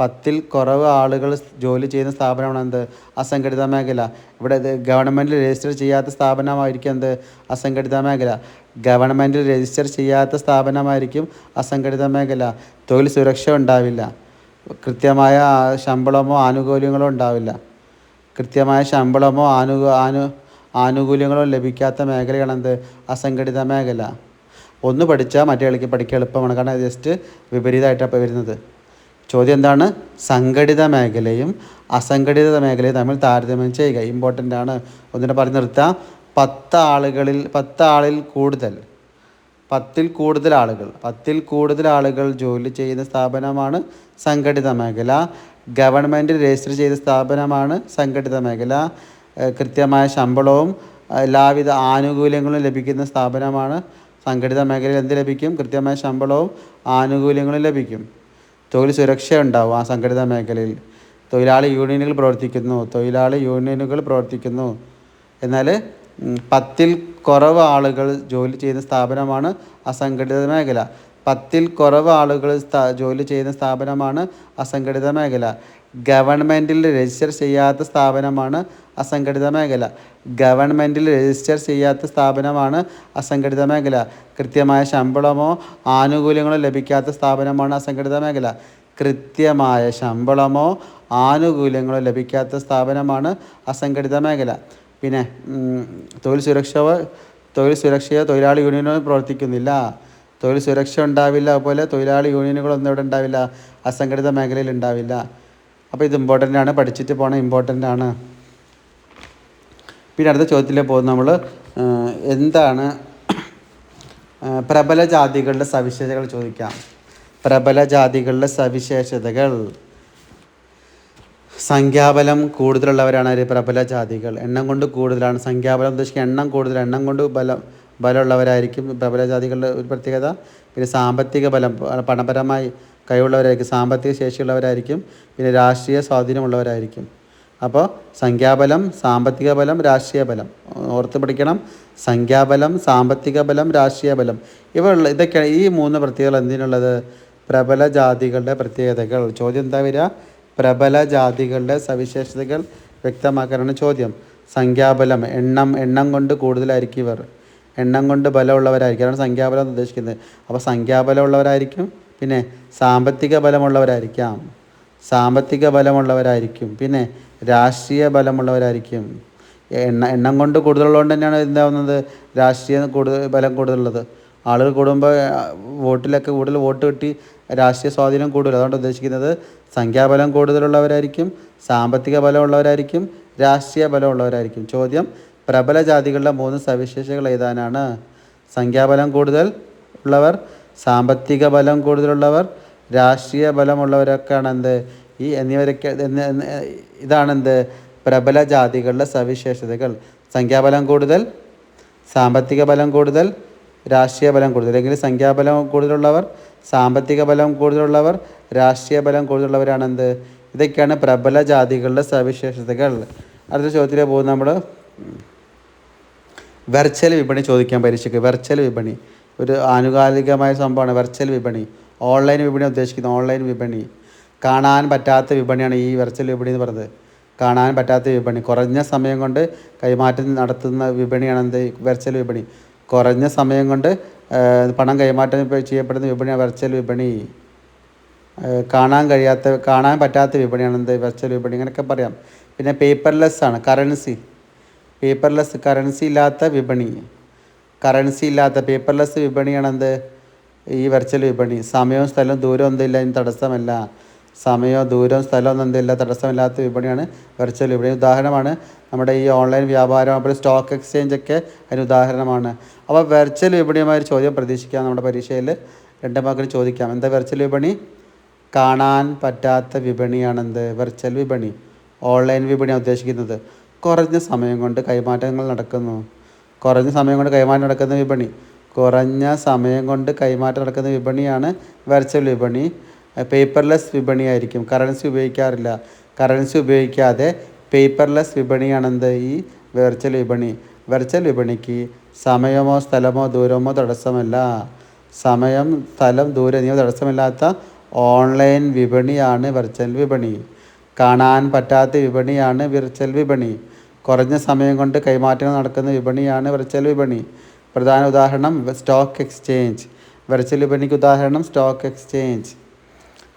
പത്തിൽ കുറവ് ആളുകൾ ജോലി ചെയ്യുന്ന സ്ഥാപനമാണ് എന്ത്? അസംഘടിത മേഖല. ഇവിടെ ഇത് ഗവൺമെന്റിൽ രജിസ്റ്റർ ചെയ്യാത്ത സ്ഥാപനമായിരിക്കും എന്ത്? അസംഘടിത മേഖല. ഗവൺമെന്റിൽ രജിസ്റ്റർ ചെയ്യാത്ത സ്ഥാപനമായിരിക്കും അസംഘടിത മേഖല. തൊഴിൽ സുരക്ഷ ഉണ്ടാവില്ല. കൃത്യമായ ശമ്പളമോ ആനുകൂല്യങ്ങളോ ഉണ്ടാവില്ല. കൃത്യമായ ശമ്പളമോ ആനു ആനു ആനുകൂല്യങ്ങളോ ലഭിക്കാത്ത മേഖലയാണ് അസംഘടിത മേഖല. ഒന്ന് പഠിച്ചാൽ മറ്റേ കളിക്ക് പഠിക്കാൻ എളുപ്പമാണ്. കാരണം ജസ്റ്റ് വിപരീതമായിട്ടാണ് വരുന്നത്. ചോദ്യം എന്താണ്? സംഘടിത മേഖലയും അസംഘടിത മേഖലയും തമ്മിൽ താരതമ്യം ചെയ്യുക. ഇമ്പോർട്ടന്റ് ആണ്. ഒന്നിനെ പറഞ്ഞു നിർത്താം. പത്ത് ആളുകളിൽ പത്ത് ആളിൽ കൂടുതൽ പത്തിൽ കൂടുതൽ ആളുകൾ പത്തിൽ കൂടുതൽ ആളുകൾ ജോലി ചെയ്യുന്ന സ്ഥാപനമാണ് സംഘടിത മേഖല. ഗവൺമെന്റ് രജിസ്റ്റർ ചെയ്ത സ്ഥാപനമാണ് സംഘടിത മേഖല. കൃത്യമായ ശമ്പളവും എല്ലാവിധ ആനുകൂല്യങ്ങളും ലഭിക്കുന്ന സ്ഥാപനമാണ് സംഘടിത മേഖലയിൽ എന്ത് ലഭിക്കും? കൃത്യമായ ശമ്പളവും ആനുകൂല്യങ്ങളും ലഭിക്കും. തൊഴിൽ സുരക്ഷ ഉണ്ടാവും ആ സംഘടിത മേഖലയിൽ. തൊഴിലാളി യൂണിയനുകൾ പ്രവർത്തിക്കുന്നു തൊഴിലാളി യൂണിയനുകൾ പ്രവർത്തിക്കുന്നു. എന്നാൽ പത്തിൽ കുറവ് ആളുകൾ ജോലി ചെയ്യുന്ന സ്ഥാപനമാണ് അസംഘടിത മേഖല. പത്തിൽ കുറവ് ആളുകൾ ജോലി ചെയ്യുന്ന സ്ഥാപനമാണ് അസംഘടിത മേഖല. ഗവൺമെന്റിൽ രജിസ്റ്റർ ചെയ്യാത്ത സ്ഥാപനമാണ് അസംഘടിത മേഖല. ഗവൺമെന്റിൽ രജിസ്റ്റർ ചെയ്യാത്ത സ്ഥാപനമാണ് അസംഘടിത മേഖല. കൃത്യമായ ശമ്പളമോ ആനുകൂല്യങ്ങളോ ലഭിക്കാത്ത സ്ഥാപനമാണ് അസംഘടിത മേഖല. കൃത്യമായ ശമ്പളമോ ആനുകൂല്യങ്ങളോ ലഭിക്കാത്ത സ്ഥാപനമാണ് അസംഘടിത മേഖല. പിന്നെ തൊഴിൽ സുരക്ഷയോ തൊഴിൽ സുരക്ഷയോ തൊഴിലാളി യൂണിയനോ പ്രവർത്തിക്കുന്നില്ല. തൊഴിൽ സുരക്ഷ ഉണ്ടാവില്ല അതുപോലെ തൊഴിലാളി യൂണിയനുകളൊന്നും ഇവിടെ ഉണ്ടാവില്ല അസംഘടിത മേഖലയിൽ ഉണ്ടാവില്ല. അപ്പോൾ ഇത് ഇമ്പോർട്ടന്റ് ആണ് പഠിച്ചിട്ട് പോകണം ഇമ്പോർട്ടന്റ് ആണ്. പിന്നെ അടുത്ത ചോദ്യത്തിലേക്ക് പോകുന്ന നമ്മൾ എന്താണ് പ്രബല ജാതികളുടെ സവിശേഷതകൾ ചോദിക്കാം. പ്രബല ജാതികളുടെ സവിശേഷതകൾ. സംഖ്യാബലം കൂടുതലുള്ളവരാണ് അവർ പ്രബല ജാതികൾ. എണ്ണം കൊണ്ട് കൂടുതലാണ്. സംഖ്യാബലം ഉദ്ദേശിക്കുക എണ്ണം കൂടുതൽ എണ്ണം കൊണ്ട് ബലം ബലമുള്ളവരായിരിക്കും. പ്രബല ജാതികളുടെ ഒരു പ്രത്യേകത. പിന്നെ സാമ്പത്തിക ബലം പണപരമായി കഴിവുള്ളവരായിരിക്കും. സാമ്പത്തിക ശേഷിയുള്ളവരായിരിക്കും. പിന്നെ രാഷ്ട്രീയ സ്വാധീനമുള്ളവരായിരിക്കും. അപ്പോൾ സംഖ്യാബലം സാമ്പത്തിക ബലം രാഷ്ട്രീയ ബലം. ഓർത്ത് പിടിക്കണം സംഖ്യാബലം സാമ്പത്തിക ബലം രാഷ്ട്രീയ ബലം. ഇവ ഇതൊക്കെയാണ് ഈ മൂന്ന് പ്രത്യേകതകൾ എന്തിനുള്ളത്? പ്രബല ജാതികളുടെ പ്രത്യേകതകൾ. ചോദ്യം എന്താ വരിക? പ്രബല ജാതികളുടെ സവിശേഷതകൾ വ്യക്തമാക്കാനാണ് ചോദ്യം. സംഖ്യാബലം എണ്ണം എണ്ണം കൊണ്ട് കൂടുതലായിരിക്കും ഇവർ. എണ്ണം കൊണ്ട് ബലമുള്ളവരായിരിക്കും. അതാണ് സംഖ്യാബലം എന്ന് ഉദ്ദേശിക്കുന്നത്. അപ്പോൾ സംഖ്യാബലം ഉള്ളവരായിരിക്കും പിന്നെ സാമ്പത്തിക ബലമുള്ളവരായിരിക്കാം. സാമ്പത്തിക ബലമുള്ളവരായിരിക്കും പിന്നെ രാഷ്ട്രീയ ബലമുള്ളവരായിരിക്കും. എണ്ണ എണ്ണം കൊണ്ട് കൂടുതലുള്ളതുകൊണ്ട് തന്നെയാണ് എന്താവുന്നത്? രാഷ്ട്രീയ കൂടുതൽ ബലം കൂടുതലുള്ളത്. ആളുകൾ കൂടുമ്പോൾ വോട്ടിലൊക്കെ കൂടുതൽ വോട്ട് കിട്ടി രാഷ്ട്രീയ സ്വാധീനം കൂടുതൽ. അതുകൊണ്ട് ഉദ്ദേശിക്കുന്നത് സംഖ്യാബലം കൂടുതലുള്ളവരായിരിക്കും സാമ്പത്തിക ബലമുള്ളവരായിരിക്കും രാഷ്ട്രീയ ബലമുള്ളവരായിരിക്കും. ചോദ്യം പ്രബല ജാതികളുടെ മൂന്ന് സവിശേഷതകൾ ഏതാനാണ്? സംഖ്യാബലം കൂടുതൽ ഉള്ളവർ സാമ്പത്തിക ബലം കൂടുതലുള്ളവർ രാഷ്ട്രീയ ബലമുള്ളവരൊക്കെയാണ് എന്ത്? ഈ എന്നിവരൊക്കെ എന്ന് എന്ന് ഇതാണെന്ത്? പ്രബല ജാതികളുടെ സവിശേഷതകൾ. സംഖ്യാബലം കൂടുതൽ സാമ്പത്തിക ബലം കൂടുതൽ രാഷ്ട്രീയ ബലം കൂടുതൽ. അല്ലെങ്കിൽ സംഖ്യാബലം കൂടുതലുള്ളവർ സാമ്പത്തിക ബലം കൂടുതലുള്ളവർ രാഷ്ട്രീയ ബലം കൂടുതലുള്ളവരാണ് എന്ത്? ഇതൊക്കെയാണ് പ്രബല ജാതികളുടെ സവിശേഷതകൾ. അടുത്ത ചോദ്യത്തിലേക്ക് പോകുന്നത് നമ്മൾ വെർച്വൽ വിപണി ചോദിക്കാൻ പരീക്ഷയ്ക്ക് വെർച്വൽ വിപണി. ഒരു ആനുകാലികമായ സംഭവമാണ് വെർച്വൽ വിപണി. ഓൺലൈൻ വിപണി ഉദ്ദേശിക്കുന്നത് ഓൺലൈൻ വിപണി. കാണാൻ പറ്റാത്ത വിപണിയാണ് ഈ വെർച്വൽ വിപണി എന്ന് പറയുന്നത്. കാണാൻ പറ്റാത്ത വിപണി. കുറഞ്ഞ സമയം കൊണ്ട് കൈമാറ്റം നടത്തുന്ന വിപണിയാണ് എന്ത്? വെർച്വൽ വിപണി. കുറഞ്ഞ സമയം കൊണ്ട് പണം കൈമാറ്റം ചെയ്യപ്പെടുന്ന വിപണിയാണ് വെർച്വൽ വിപണി. കാണാൻ കഴിയാത്ത കാണാൻ പറ്റാത്ത വിപണിയാണ് എന്ത്? വെർച്വൽ വിപണി. അങ്ങനെയൊക്കെ പറയാം. പിന്നെ പേപ്പർലെസ് ആണ് കറൻസി. പേപ്പർലെസ് കറൻസി ഇല്ലാത്ത വിപണി. കറൻസി ഇല്ലാത്ത പേപ്പർലെസ് വിപണിയാണ് എന്ത് ഈ വെർച്വൽ വിപണി. സമയവും സ്ഥലവും ദൂരവും എന്തില്ല ഇനി തടസ്സമല്ല. സമയവും ദൂരവും സ്ഥലവും എന്തില്ല തടസ്സമില്ലാത്ത വിപണിയാണ് വെർച്വൽ വിപണി. ഉദാഹരണമാണ് നമ്മുടെ ഈ ഓൺലൈൻ വ്യാപാരം അപ്പോൾ സ്റ്റോക്ക് എക്സ്ചേഞ്ച് ഒക്കെ അതിന് ഉദാഹരണമാണ്. അപ്പോൾ വെർച്വൽ വിപണിയുമായി ഒരു ചോദ്യം പ്രതീക്ഷിക്കാം നമ്മുടെ പരീക്ഷയിൽ. രണ്ട് മാർക്കിന് ചോദിക്കാം. എന്താ വെർച്വൽ വിപണി? കാണാൻ പറ്റാത്ത വിപണിയാണെന്ത്? വെർച്വൽ വിപണി. ഓൺലൈൻ വിപണിയാണ് ഉദ്ദേശിക്കുന്നത്. കുറഞ്ഞ സമയം കൊണ്ട് കൈമാറ്റങ്ങൾ നടക്കുന്നു. കുറഞ്ഞ സമയം കൊണ്ട് കൈമാറ്റം നടക്കുന്ന വിപണി. കുറഞ്ഞ സമയം കൊണ്ട് കൈമാറ്റം നടക്കുന്ന വിപണിയാണ് വെർച്വൽ വിപണി. പേപ്പർലെസ് വിപണിയായിരിക്കും കറൻസി ഉപയോഗിക്കാറില്ല. കറൻസി ഉപയോഗിക്കാതെ പേപ്പർലെസ് വിപണിയാണെന്ത് ഈ വെർച്വൽ വിപണി. വെർച്വൽ വിപണിക്ക് സമയമോ സ്ഥലമോ ദൂരമോ തടസ്സമല്ല. സമയം സ്ഥലം ദൂരം എന്നിവ തടസ്സമില്ലാത്ത ഓൺലൈൻ വിപണിയാണ് വെർച്വൽ വിപണി. കാണാൻ പറ്റാത്ത വിപണിയാണ് വിർച്വൽ വിപണി. കുറഞ്ഞ സമയം കൊണ്ട് കൈമാറ്റങ്ങൾ നടക്കുന്ന വിപണിയാണ് വെർച്വൽ വിപണി. പ്രധാന ഉദാഹരണം സ്റ്റോക്ക് എക്സ്ചേഞ്ച് വെർച്വൽ വിപണിക്ക് ഉദാഹരണം സ്റ്റോക്ക് എക്സ്ചേഞ്ച്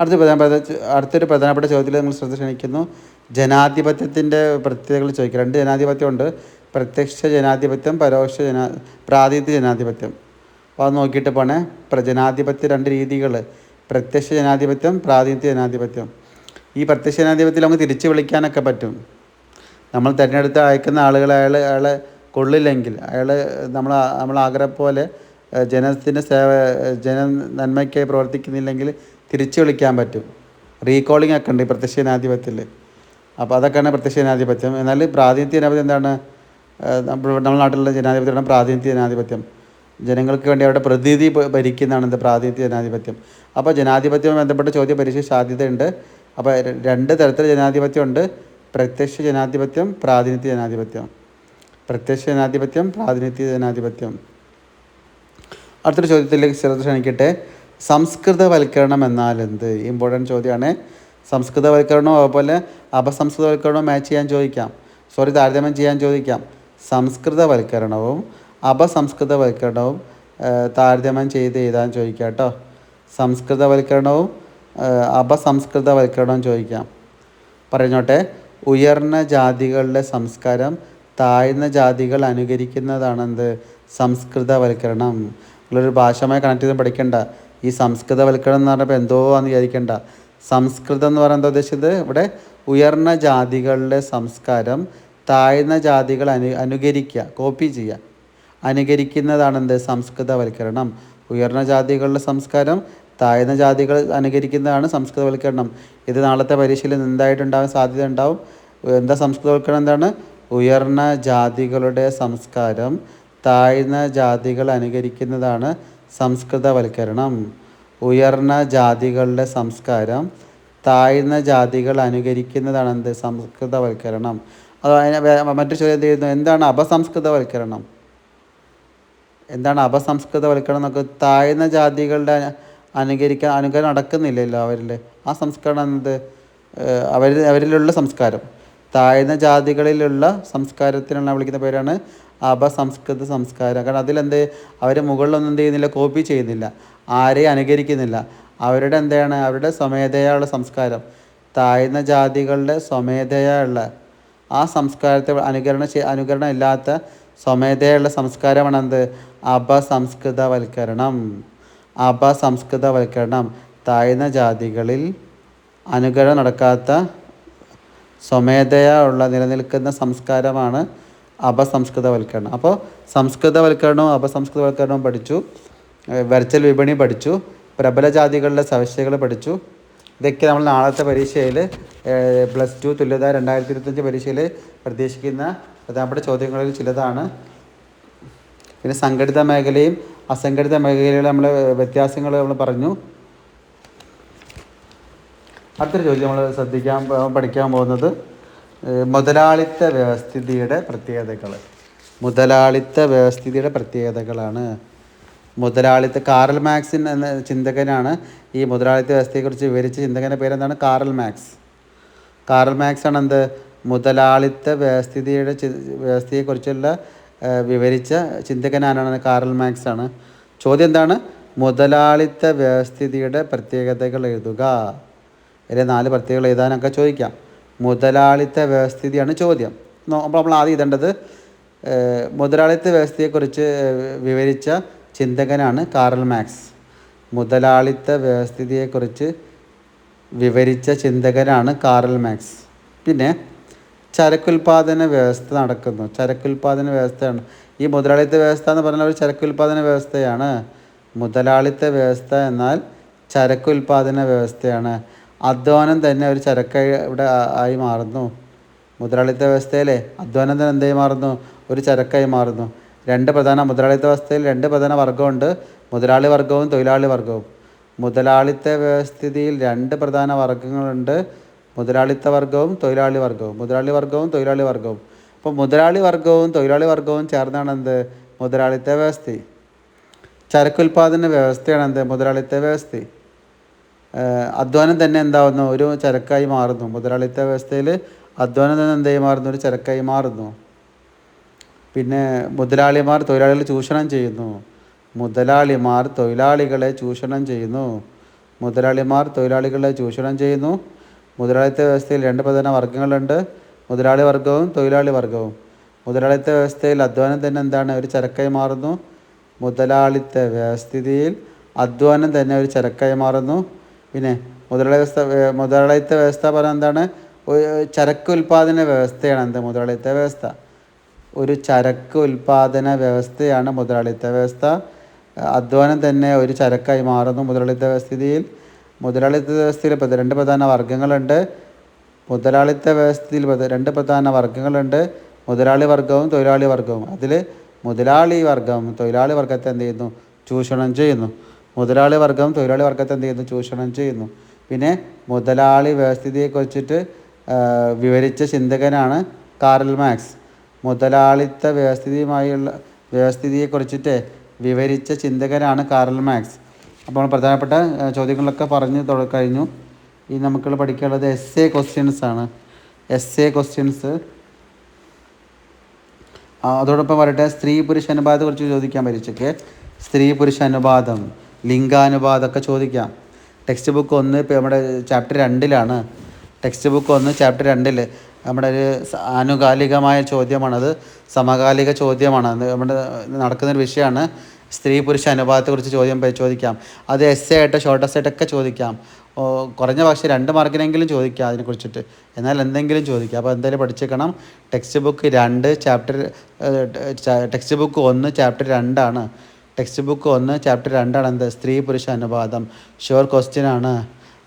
അടുത്ത പ്രധാനപ്പെട്ട അടുത്തൊരു പ്രധാനപ്പെട്ട ചോദ്യത്തിൽ നിങ്ങൾ ശ്രദ്ധ ക്ഷണിക്കുന്നു. ജനാധിപത്യത്തിന്റെ പ്രത്യേകതകൾ ചോദിക്കുക. രണ്ട് ജനാധിപത്യമുണ്ട്. പ്രത്യക്ഷ ജനാധിപത്യം പരോക്ഷ ജനാ പ്രാതിനിധ്യ ജനാധിപത്യം. അപ്പോൾ അത് നോക്കിയിട്ട് പോണേ. ജനാധിപത്യ രണ്ട് രീതികൾ. പ്രത്യക്ഷ ജനാധിപത്യം പ്രാതിനിധ്യ ജനാധിപത്യം. ഈ പ്രത്യക്ഷ ജനാധിപത്യത്തിൽ നമുക്ക് തിരിച്ചു വിളിക്കാനൊക്കെ പറ്റും. നമ്മൾ തിരഞ്ഞെടുത്ത് അയക്കുന്ന ആളുകളെ അയാൾ അയാളെ കൊള്ളില്ലെങ്കിൽ അയാൾ നമ്മൾ നമ്മൾ ആഗ്രഹം പോലെ ജനത്തിന്റെ സേവ ജന നന്മയ്ക്കായി പ്രവർത്തിക്കുന്നില്ലെങ്കിൽ തിരിച്ചു വിളിക്കാൻ പറ്റും. റീകോളിംഗ് ഒക്കെ ഉണ്ട് ഈ പ്രത്യക്ഷ ജനാധിപത്യത്തിൽ അപ്പോൾ അതൊക്കെയാണ് പ്രത്യക്ഷ ജനാധിപത്യം എന്നാൽ പ്രാതിനിധ്യ ജനാധിപത്യം എന്താണ്? നമ്മുടെ നാട്ടിലുള്ള ജനാധിപത്യമാണ് പ്രാതിനിധ്യ ജനാധിപത്യം. ജനങ്ങൾക്ക് വേണ്ടി അവരുടെ പ്രതിനിധി ഭരിക്കുന്നതാണ് എന്ത് പ്രാതിനിധ്യ ജനാധിപത്യം. അപ്പോൾ ജനാധിപത്യവുമായി ബന്ധപ്പെട്ട ചോദ്യം പരീക്ഷ സാധ്യതയുണ്ട്. അപ്പോൾ രണ്ട് തരത്തിൽ ജനാധിപത്യമുണ്ട്. പ്രത്യക്ഷ ജനാധിപത്യം പ്രാതിനിധ്യ ജനാധിപത്യം. പ്രത്യക്ഷ ജനാധിപത്യം പ്രാതിനിധ്യ ജനാധിപത്യം. അടുത്തൊരു ചോദ്യത്തിലേക്ക് ശ്രദ്ധ ക്ഷണിക്കട്ടെ. സംസ്കൃതവൽക്കരണം എന്നാൽ എന്ത്? ഇമ്പോർട്ടന്റ് ചോദ്യമാണ്. സംസ്കൃതവൽക്കരണവും അതുപോലെ അപസംസ്കൃതവൽക്കരണവും മാച്ച് ചെയ്യാൻ ചോദിക്കാം. സോറി താരതമ്യം ചെയ്യാൻ ചോദിക്കാം. സംസ്കൃതവൽക്കരണവും അപസംസ്കൃതവൽക്കരണവും താരതമ്യം ചെയ്ത് എഴുതാൻ ചോദിക്കാം കേട്ടോ സംസ്കൃതവൽക്കരണവും അപസംസ്കൃതവൽക്കരണവും ചോദിക്കാം. പറഞ്ഞോട്ടെ. ഉയർന്ന ജാതികളുടെ സംസ്കാരം താഴ്ന്ന ജാതികൾ അനുകരിക്കുന്നതാണെന്ത്? സംസ്കൃതവൽക്കരണം. നിങ്ങളൊരു ഭാഷമായി കണക്ട് ചെയ്ത് പഠിക്കണ്ട. ഈ സംസ്കൃതവൽക്കരണം എന്ന് പറഞ്ഞപ്പോൾ എന്തോ ആണെന്ന് വിചാരിക്കണ്ട. സംസ്കൃതം എന്ന് പറയുന്നത് ഉദ്ദേശിച്ചത്? ഇവിടെ ഉയർന്ന ജാതികളുടെ സംസ്കാരം താഴ്ന്ന ജാതികൾ അനു അനുകരിക്കുക കോപ്പി ചെയ്യുക. അനുകരിക്കുന്നതാണ് എന്ത് സംസ്കൃതവൽക്കരണം. ഉയർന്ന ജാതികളുടെ സംസ്കാരം താഴ്ന്ന ജാതികൾ അനുകരിക്കുന്നതാണ് സംസ്കൃതവൽക്കരണം. ഇത് നാളത്തെ പരീക്ഷയിൽ എന്തായിട്ടുണ്ടാകാൻ സാധ്യത ഉണ്ടാവും എന്താ സംസ്കൃതവൽക്കരണം എന്താണ്? ഉയർന്ന ജാതികളുടെ സംസ്കാരം താഴ്ന്ന ജാതികൾ അനുകരിക്കുന്നതാണ് സംസ്കൃതവൽക്കരണം. ഉയർന്ന ജാതികളുടെ സംസ്കാരം താഴ്ന്ന ജാതികൾ അനുകരിക്കുന്നതാണ് എന്ത്? സംസ്കൃതവൽക്കരണം. അത് മറ്റു ചോദ്യം ചെയ്യുന്നു? എന്താണ് അപസംസ്കൃതവൽക്കരണം? എന്താണ് അപസംസ്കൃതവൽക്കരണം എന്നൊക്കെ താഴ്ന്ന ജാതികളുടെ അനുകരിക്കാൻ അനുകരണം നടക്കുന്നില്ലല്ലോ അവരിൽ ആ സംസ്കാരം എന്നത് അവർ അവരിലുള്ള സംസ്കാരം. താഴ്ന്ന ജാതികളിലുള്ള സംസ്കാരത്തിനുള്ള വിളിക്കുന്ന പേരാണ് അപസംസ്കൃത സംസ്കാരം. കാരണം അതിലെന്ത്? അവർ മുകളിലൊന്നും എന്ത് ചെയ്യുന്നില്ല കോപ്പി ചെയ്യുന്നില്ല. ആരെയും അനുകരിക്കുന്നില്ല. അവരുടെ എന്താണ്? അവരുടെ സ്വമേധയുള്ള സംസ്കാരം. താഴ്ന്ന ജാതികളുടെ സ്വമേധയുള്ള ആ സംസ്കാരത്തെ അനുകരണ അനുകരണം ഇല്ലാത്ത സ്വമേധയുള്ള സംസ്കാരമാണ് എന്ത് അപസംസ്കൃതവൽക്കരണം. അപസംസ്കൃതവൽക്കരണം. താഴ്ന്ന ജാതികളിൽ അനുകരണം നടക്കാത്ത സ്വമേധയാ ഉള്ള നിലനിൽക്കുന്ന സംസ്കാരമാണ് അപസംസ്കൃതവൽക്കരണം. അപ്പോൾ സംസ്കൃതവൽക്കരണവും അപസംസ്കൃതവൽക്കരണവും പഠിച്ചു. വെർച്വൽ വിപണി പഠിച്ചു. പ്രബല ജാതികളുടെ സവിശേഷതകൾ പഠിച്ചു. ഇതൊക്കെ നമ്മൾ നാളത്തെ പരീക്ഷയിൽ പ്ലസ് ടു തുല്യത രണ്ടായിരത്തി ഇരുപത്തഞ്ച് പരീക്ഷയിൽ പ്രതീക്ഷിക്കുന്ന പ്രധാനപ്പെട്ട ചോദ്യങ്ങളിൽ ചിലതാണ്. പിന്നെ സംഘടിത മേഖലയും അസംഘടിത മേഖലയിൽ നമ്മൾ വ്യത്യാസങ്ങൾ നമ്മൾ പറഞ്ഞു. അടുത്തൊരു ചോദ്യം നമ്മൾ ശ്രദ്ധിക്കാൻ പഠിക്കാൻ പോകുന്നത് മുതലാളിത്ത വ്യവസ്ഥിതിയുടെ പ്രത്യേകതകൾ. മുതലാളിത്ത വ്യവസ്ഥിതിയുടെ പ്രത്യേകതകളാണ്. മുതലാളിത്ത കാറൽ മാക്സിൻ എന്ന ചിന്തകനാണ് ഈ മുതലാളിത്ത വ്യവസ്ഥയെക്കുറിച്ച് വിവരിച്ച ചിന്തകന്റെ പേരെന്താണ്? കാറൽ മാക്സ് കാറൽ മാക്സ് ആണ് എന്ത്? മുതലാളിത്ത വ്യവസ്ഥിതിയുടെ വ്യവസ്ഥയെക്കുറിച്ചുള്ള വിവരിച്ച ചിന്തകനാരാണ് കാറൽ മാക്സ് ആണ്. ചോദ്യം എന്താണ്? മുതലാളിത്ത വ്യവസ്ഥിതിയുടെ പ്രത്യേകതകൾ എഴുതുക. ഇതിലെ നാല് പ്രത്യേകതകൾ എഴുതാനൊക്കെ ചോദിക്കാം. മുതലാളിത്ത വ്യവസ്ഥിതിയാണ് ചോദ്യം. അപ്പോൾ നമ്മൾ ആദ്യം എഴുതേണ്ടത് മുതലാളിത്ത വ്യവസ്ഥയെക്കുറിച്ച് വിവരിച്ച ചിന്തകനാണ് കാറൽ മാക്സ് മുതലാളിത്ത വ്യവസ്ഥിതിയെക്കുറിച്ച് വിവരിച്ച ചിന്തകനാണ് കാറൽ മാക്സ് പിന്നെ ചരക്കുൽപാദന വ്യവസ്ഥ നടക്കുന്നു. ചരക്കുൽപാദന വ്യവസ്ഥയാണ്. ഈ മുതലാളിത്ത വ്യവസ്ഥ എന്ന് പറഞ്ഞാൽ ഒരു ചരക്കുൽപാദന വ്യവസ്ഥയാണ്. മുതലാളിത്ത വ്യവസ്ഥ എന്നാൽ ചരക്കുൽപാദന വ്യവസ്ഥയാണ്. അധ്വാനം തന്നെ ഒരു ചരക്കായി ഇവിടെ ആയി മാറുന്നു. മുതലാളിത്ത വ്യവസ്ഥയിലെ അധ്വാനം തന്നെ എന്തായി മാറുന്നു? ഒരു ചരക്കായി മാറുന്നു. രണ്ട് പ്രധാന മുതലാളിത്ത വ്യവസ്ഥയിൽ രണ്ട് പ്രധാന വർഗമുണ്ട് മുതലാളി വർഗവും തൊഴിലാളി വർഗവും മുതലാളിത്ത വ്യവസ്ഥിതിയിൽ രണ്ട് പ്രധാന വർഗങ്ങളുണ്ട് മുതലാളിത്ത വർഗവും തൊഴിലാളി വർഗവും മുതലാളി വർഗവും തൊഴിലാളി വർഗവും അപ്പോൾ മുതലാളി വർഗവും തൊഴിലാളി വർഗവും ചേർന്നാണ് എന്ത് മുതലാളിത്ത വ്യവസ്ഥ. ചരക്കുൽപാദന വ്യവസ്ഥയാണ് എന്ത് മുതലാളിത്ത വ്യവസ്ഥ. അധ്വാനം തന്നെ എന്താവുന്നു? ഒരു ചരക്കായി മാറുന്നു. മുതലാളിത്ത വ്യവസ്ഥയിൽ അധ്വാനം തന്നെ എന്തായി മാറുന്നു. ഒരു ചരക്കായി മാറുന്നു. പിന്നെ മുതലാളിമാർ തൊഴിലാളികളെ ചൂഷണം ചെയ്യുന്നു. മുതലാളിമാർ തൊഴിലാളികളെ ചൂഷണം ചെയ്യുന്നു. മുതലാളിമാർ തൊഴിലാളികളെ ചൂഷണം ചെയ്യുന്നു. മുതലാളിത്ത വ്യവസ്ഥയിൽ രണ്ട് പ്രധാന വർഗങ്ങളുണ്ട്. മുതലാളി വർഗവും തൊഴിലാളി വർഗവും മുതലാളിത്ത വ്യവസ്ഥയിൽ അധ്വാനം തന്നെ എന്താണ്? ഒരു ചരക്കായി മാറുന്നു. മുതലാളിത്ത വ്യവസ്ഥിതിയിൽ അധ്വാനം തന്നെ ഒരു ചരക്കായി മാറുന്നു. പിന്നെ മുതലാളി വ്യവസ്ഥ മുതലാളിത്ത വ്യവസ്ഥ പറഞ്ഞാൽ എന്താണ്? ചരക്ക് ഉൽപ്പാദന വ്യവസ്ഥയാണ് എന്ത്? മുതലാളിത്ത വ്യവസ്ഥ. ഒരു ചരക്ക് ഉൽപാദന വ്യവസ്ഥയാണ് മുതലാളിത്ത വ്യവസ്ഥ. അധ്വാനം തന്നെ ഒരു ചരക്കായി മാറുന്നു മുതലാളിത്ത വ്യവസ്ഥിതിയിൽ. മുതലാളിത്ത വ്യവസ്ഥയിൽ രണ്ട് പ്രധാന വർഗങ്ങളുണ്ട്. മുതലാളിത്ത വ്യവസ്ഥയിൽ രണ്ട് പ്രധാന വർഗങ്ങളുണ്ട്. മുതലാളി വർഗവും തൊഴിലാളി വർഗവും അതിൽ മുതലാളി വർഗം തൊഴിലാളി വർഗത്തെ എന്ത് ചെയ്യുന്നു? ചൂഷണം ചെയ്യുന്നു. മുതലാളി വർഗം തൊഴിലാളി വർഗത്തെ എന്ത് ചെയ്യുന്നു? ചൂഷണം ചെയ്യുന്നു. പിന്നെ മുതലാളി വ്യവസ്ഥിതിയെക്കുറിച്ചിട്ട് വിവരിച്ച ചിന്തകനാണ് കാറൽ മാക്സ് മുതലാളിത്ത വ്യവസ്ഥിതിയുമായുള്ള വ്യവസ്ഥിതിയെക്കുറിച്ചിട്ട് വിവരിച്ച ചിന്തകനാണ് കാറൽ മാക്സ് അപ്പോൾ പ്രധാനപ്പെട്ട ചോദ്യങ്ങളൊക്കെ പറഞ്ഞ് കഴിഞ്ഞു. ഇനി നമുക്ക് പഠിക്കാനുള്ളത് എസ് എ ക്വസ്റ്റ്യൻസ് ആണ്. എസ് എ ക്വസ്റ്റ്യൻസ് അതോടൊപ്പം പറയട്ടെ സ്ത്രീ പുരുഷ അനുപാതത്തെ കുറിച്ച് ചോദിക്കാൻ പരീക്ഷയ്ക്ക്. സ്ത്രീ പുരുഷ അനുപാതം ലിംഗാനുപാതം ഒക്കെ ചോദിക്കാം. ടെക്സ്റ്റ് ബുക്ക് ഒന്ന് ഇപ്പോൾ നമ്മുടെ ചാപ്റ്റർ രണ്ടിലാണ്. ടെക്സ്റ്റ് ബുക്ക് ഒന്ന് ചാപ്റ്റർ രണ്ടിൽ നമ്മുടെ ഒരു ആനുകാലികമായ ചോദ്യമാണത്. സമകാലിക ചോദ്യമാണ്. നമ്മുടെ നടക്കുന്നൊരു വിഷയമാണ്. സ്ത്രീ പുരുഷ അനുപാതത്തെക്കുറിച്ച് ചോദ്യം ചോദിക്കാം. അത് എസ് എ ആയിട്ട് ഷോർട്ട് എസ് ആയിട്ടൊക്കെ ചോദിക്കാം. കുറഞ്ഞ പക്ഷേ രണ്ട് മാർക്കിനെങ്കിലും ചോദിക്കാം ചോദിക്കുക അതിനെക്കുറിച്ചിട്ട് എന്നാൽ എന്തെങ്കിലും ചോദിക്കാം. അപ്പോൾ എന്തായാലും പഠിച്ചേക്കണം ടെക്സ്റ്റ് ബുക്ക് രണ്ട് ചാപ്റ്റർ ടെക്സ്റ്റ് ബുക്ക് ഒന്ന് ചാപ്റ്റർ രണ്ടാണ്. ടെക്സ്റ്റ് ബുക്ക് ഒന്ന് ചാപ്റ്റർ രണ്ടാണ് എന്ത്? സ്ത്രീ പുരുഷ അനുപാതം. ഷുവർ ക്വസ്റ്റ്യൻ ആണ്.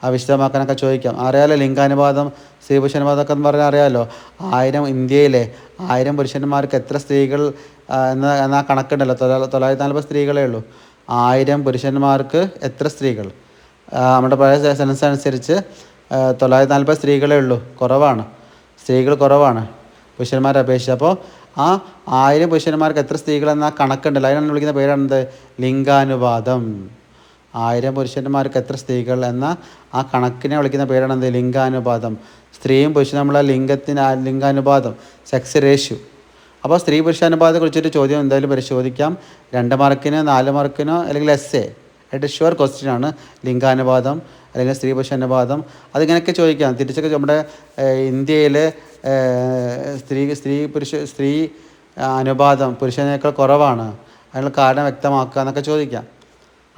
ആ വിശദമാക്കാനൊക്കെ ചോദിക്കാം. അറിയാലോ ലിംഗാനുപാതം സ്ത്രീ പുരുഷ അനുപാതമൊക്കെ എന്ന് പറഞ്ഞാൽ അറിയാമല്ലോ ആയിരം ഇന്ത്യയിലെ ആയിരം പുരുഷന്മാർക്ക് എത്ര സ്ത്രീകൾ എന്ന എന്ന കണക്കുണ്ടല്ലോ തൊള്ള- തൊള്ളായിരത്തി നാൽപ്പത് സ്ത്രീകളേ ഉള്ളൂ. ആയിരം പുരുഷന്മാർക്ക് എത്ര സ്ത്രീകൾ? നമ്മുടെ പഴയ സെൻസ് അനുസരിച്ച് തൊള്ളായിരത്തി നാൽപ്പത് സ്ത്രീകളേ ഉള്ളൂ. കുറവാണ്. സ്ത്രീകൾ കുറവാണ്. പുരുഷന്മാരെ അപേക്ഷിച്ച്. അപ്പോൾ ആ ആയിരം പുരുഷന്മാർക്ക് എത്ര ആ കണക്കുണ്ടല്ലോ. അതിനാണ് വിളിക്കുന്ന പേരാണെന്ത് ലിംഗാനുപാതം. ആയിരം പുരുഷന്മാർക്ക് എത്ര സ്ത്രീകൾ എന്ന ആ കണക്കിനെ വിളിക്കുന്ന പേരാണ് എന്ത് ലിംഗാനുപാതം. സ്ത്രീയും പുരുഷനും നമ്മളെ ലിംഗത്തിന് ലിംഗാനുപാതം സെക്സ് റേഷ്യൂ അപ്പോൾ സ്ത്രീ പുരുഷാനുപാതത്തെ കുറിച്ചൊരു ചോദ്യം എന്തായാലും പരിശോധിക്കാം. രണ്ട് മാർക്കിനോ നാല് മാർക്കിനോ അല്ലെങ്കിൽ എസ് എ ആയിട്ട് ഷുവർ ക്വസ്റ്റ്യൻ ആണ്. ലിംഗാനുപാതം അല്ലെങ്കിൽ സ്ത്രീ പുരുഷ അനുപാതം അതിങ്ങനെയൊക്കെ ചോദിക്കാം. തിരിച്ചൊക്കെ നമ്മുടെ ഇന്ത്യയിൽ സ്ത്രീ സ്ത്രീ പുരുഷ സ്ത്രീ അനുപാതം പുരുഷനേക്കാൾ കുറവാണ്. അതിനുള്ള കാരണം വ്യക്തമാക്കുക എന്നൊക്കെ ചോദിക്കാം.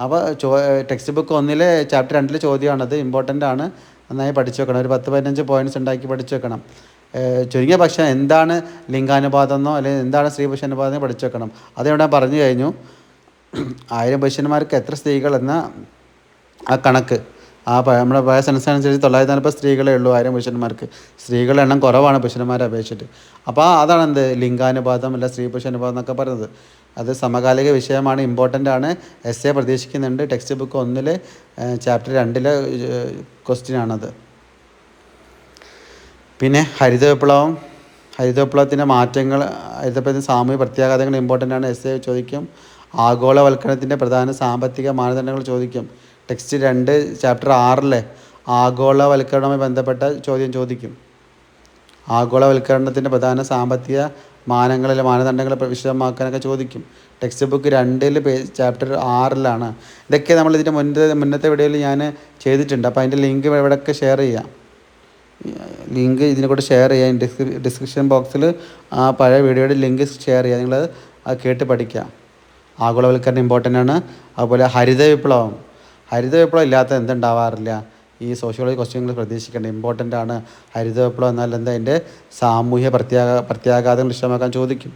അപ്പോൾ ചോ ടെക്സ്റ്റ് ബുക്ക് ഒന്നിലെ ചാപ്റ്റർ രണ്ടിലെ ചോദ്യമാണത്. ഇമ്പോർട്ടന്റ് ആണ്. നന്നായി പഠിച്ചു വെക്കണം. ഒരു പത്ത് പതിനഞ്ച് പോയിന്റ്സ് ഉണ്ടാക്കി പഠിച്ചു വെക്കണം. ചുരുങ്ങിയ പക്ഷം എന്താണ് ലിംഗാനുപാതം എന്നോ അല്ലെങ്കിൽ എന്താണ് സ്ത്രീ പുരുഷ അനുപാതം പഠിച്ചു വെക്കണം. അത് ഞാൻ പറഞ്ഞു കഴിഞ്ഞു. ആയിരം പുരുഷന്മാർക്ക് എത്ര സ്ത്രീകൾ എന്ന ആ കണക്ക്. ആ നമ്മുടെ പഴയ അനുസരിച്ച് തൊള്ളായിരത്തി നാൽപ്പത് സ്ത്രീകളേ ഉള്ളൂ ആയിരം പുരുഷന്മാർക്ക്. സ്ത്രീകളുടെ എണ്ണം കുറവാണ് പുരുഷന്മാരെ അപേക്ഷിച്ചിട്ട്. അപ്പോൾ അതാണ് എന്ത് ലിംഗാനുപാതം അല്ല സ്ത്രീ പുരുഷ അനുപാതം എന്നൊക്കെ പറയുന്നത്. അത് സമകാലിക വിഷയമാണ് ഇമ്പോർട്ടന്റ് ആണ്. എസ് എ പ്രതീക്ഷിക്കുന്നുണ്ട് ടെക്സ്റ്റ് ബുക്ക് ഒന്നിൽ ചാപ്റ്റർ രണ്ടിലെ ക്വസ്റ്റ്യൻ ആണത്. പിന്നെ ഹരിത വിപ്ലവം. ഹരിത വിപ്ലവത്തിന്റെ മാറ്റങ്ങൾ ഹരിത വിപ്ലവത്തിന്റെ സാമൂഹിക പ്രത്യാഘാതങ്ങൾ ഇമ്പോർട്ടന്റ് ആണ്. എസ് എ ചോദിക്കും. ആഗോളവൽക്കരണത്തിന്റെ പ്രധാന സാമ്പത്തിക മാനദണ്ഡങ്ങൾ ചോദിക്കും. ടെക്സ്റ്റ് രണ്ട് ചാപ്റ്റർ ആറിലെ ആഗോളവൽക്കരണവുമായി ബന്ധപ്പെട്ട ചോദ്യം ചോദിക്കും. ആഗോളവൽക്കരണത്തിന്റെ പ്രധാന സാമ്പത്തിക മാനങ്ങളിൽ മാനദണ്ഡങ്ങൾ വിശദമാക്കാനൊക്കെ ചോദിക്കും. ടെക്സ്റ്റ് ബുക്ക് രണ്ടിൽ പേജ് ചാപ്റ്റർ ആറിലാണ്. ഇതൊക്കെ നമ്മൾ ഇതിന്റെ മുന്നത്തെ മുന്നത്തെ വീഡിയോയിൽ ഞാൻ ചെയ്തിട്ടുണ്ട്. അപ്പോൾ അതിന്റെ ലിങ്ക് ഇവിടെയൊക്കെ ഷെയർ ചെയ്യാം. ലിങ്ക് ഇതിനെ കൂടെ ഷെയർ ചെയ്യാം. ഡിസ്ക്രി ഡിസ്ക്രിപ്ഷൻ ബോക്സിൽ ആ പഴയ വീഡിയോയുടെ ലിങ്ക് ഷെയർ ചെയ്യാം. നിങ്ങൾ അത് കേട്ട് പഠിക്കുക ആഗോളവൽക്കരണം ഇമ്പോർട്ടന്റ് ആണ്. അതുപോലെ ഹരിത വിപ്ലവം ഹരിത വിപ്ലവം ഇല്ലാത്ത എന്തുണ്ടാവാറില്ല? ഈ സോഷ്യോളജി ക്വസ്റ്റ്യങ്ങൾ പ്രതീക്ഷിക്കേണ്ട. ഇമ്പോർട്ടന്റ് ആണ്. ഹരിത വിപ്ലവം എന്നാൽ എന്താ അതിന്റെ സാമൂഹ്യ പ്രത്യാഘ പ്രത്യാഘാതങ്ങൾ ഇഷ്ടമാക്കാൻ ചോദിക്കും.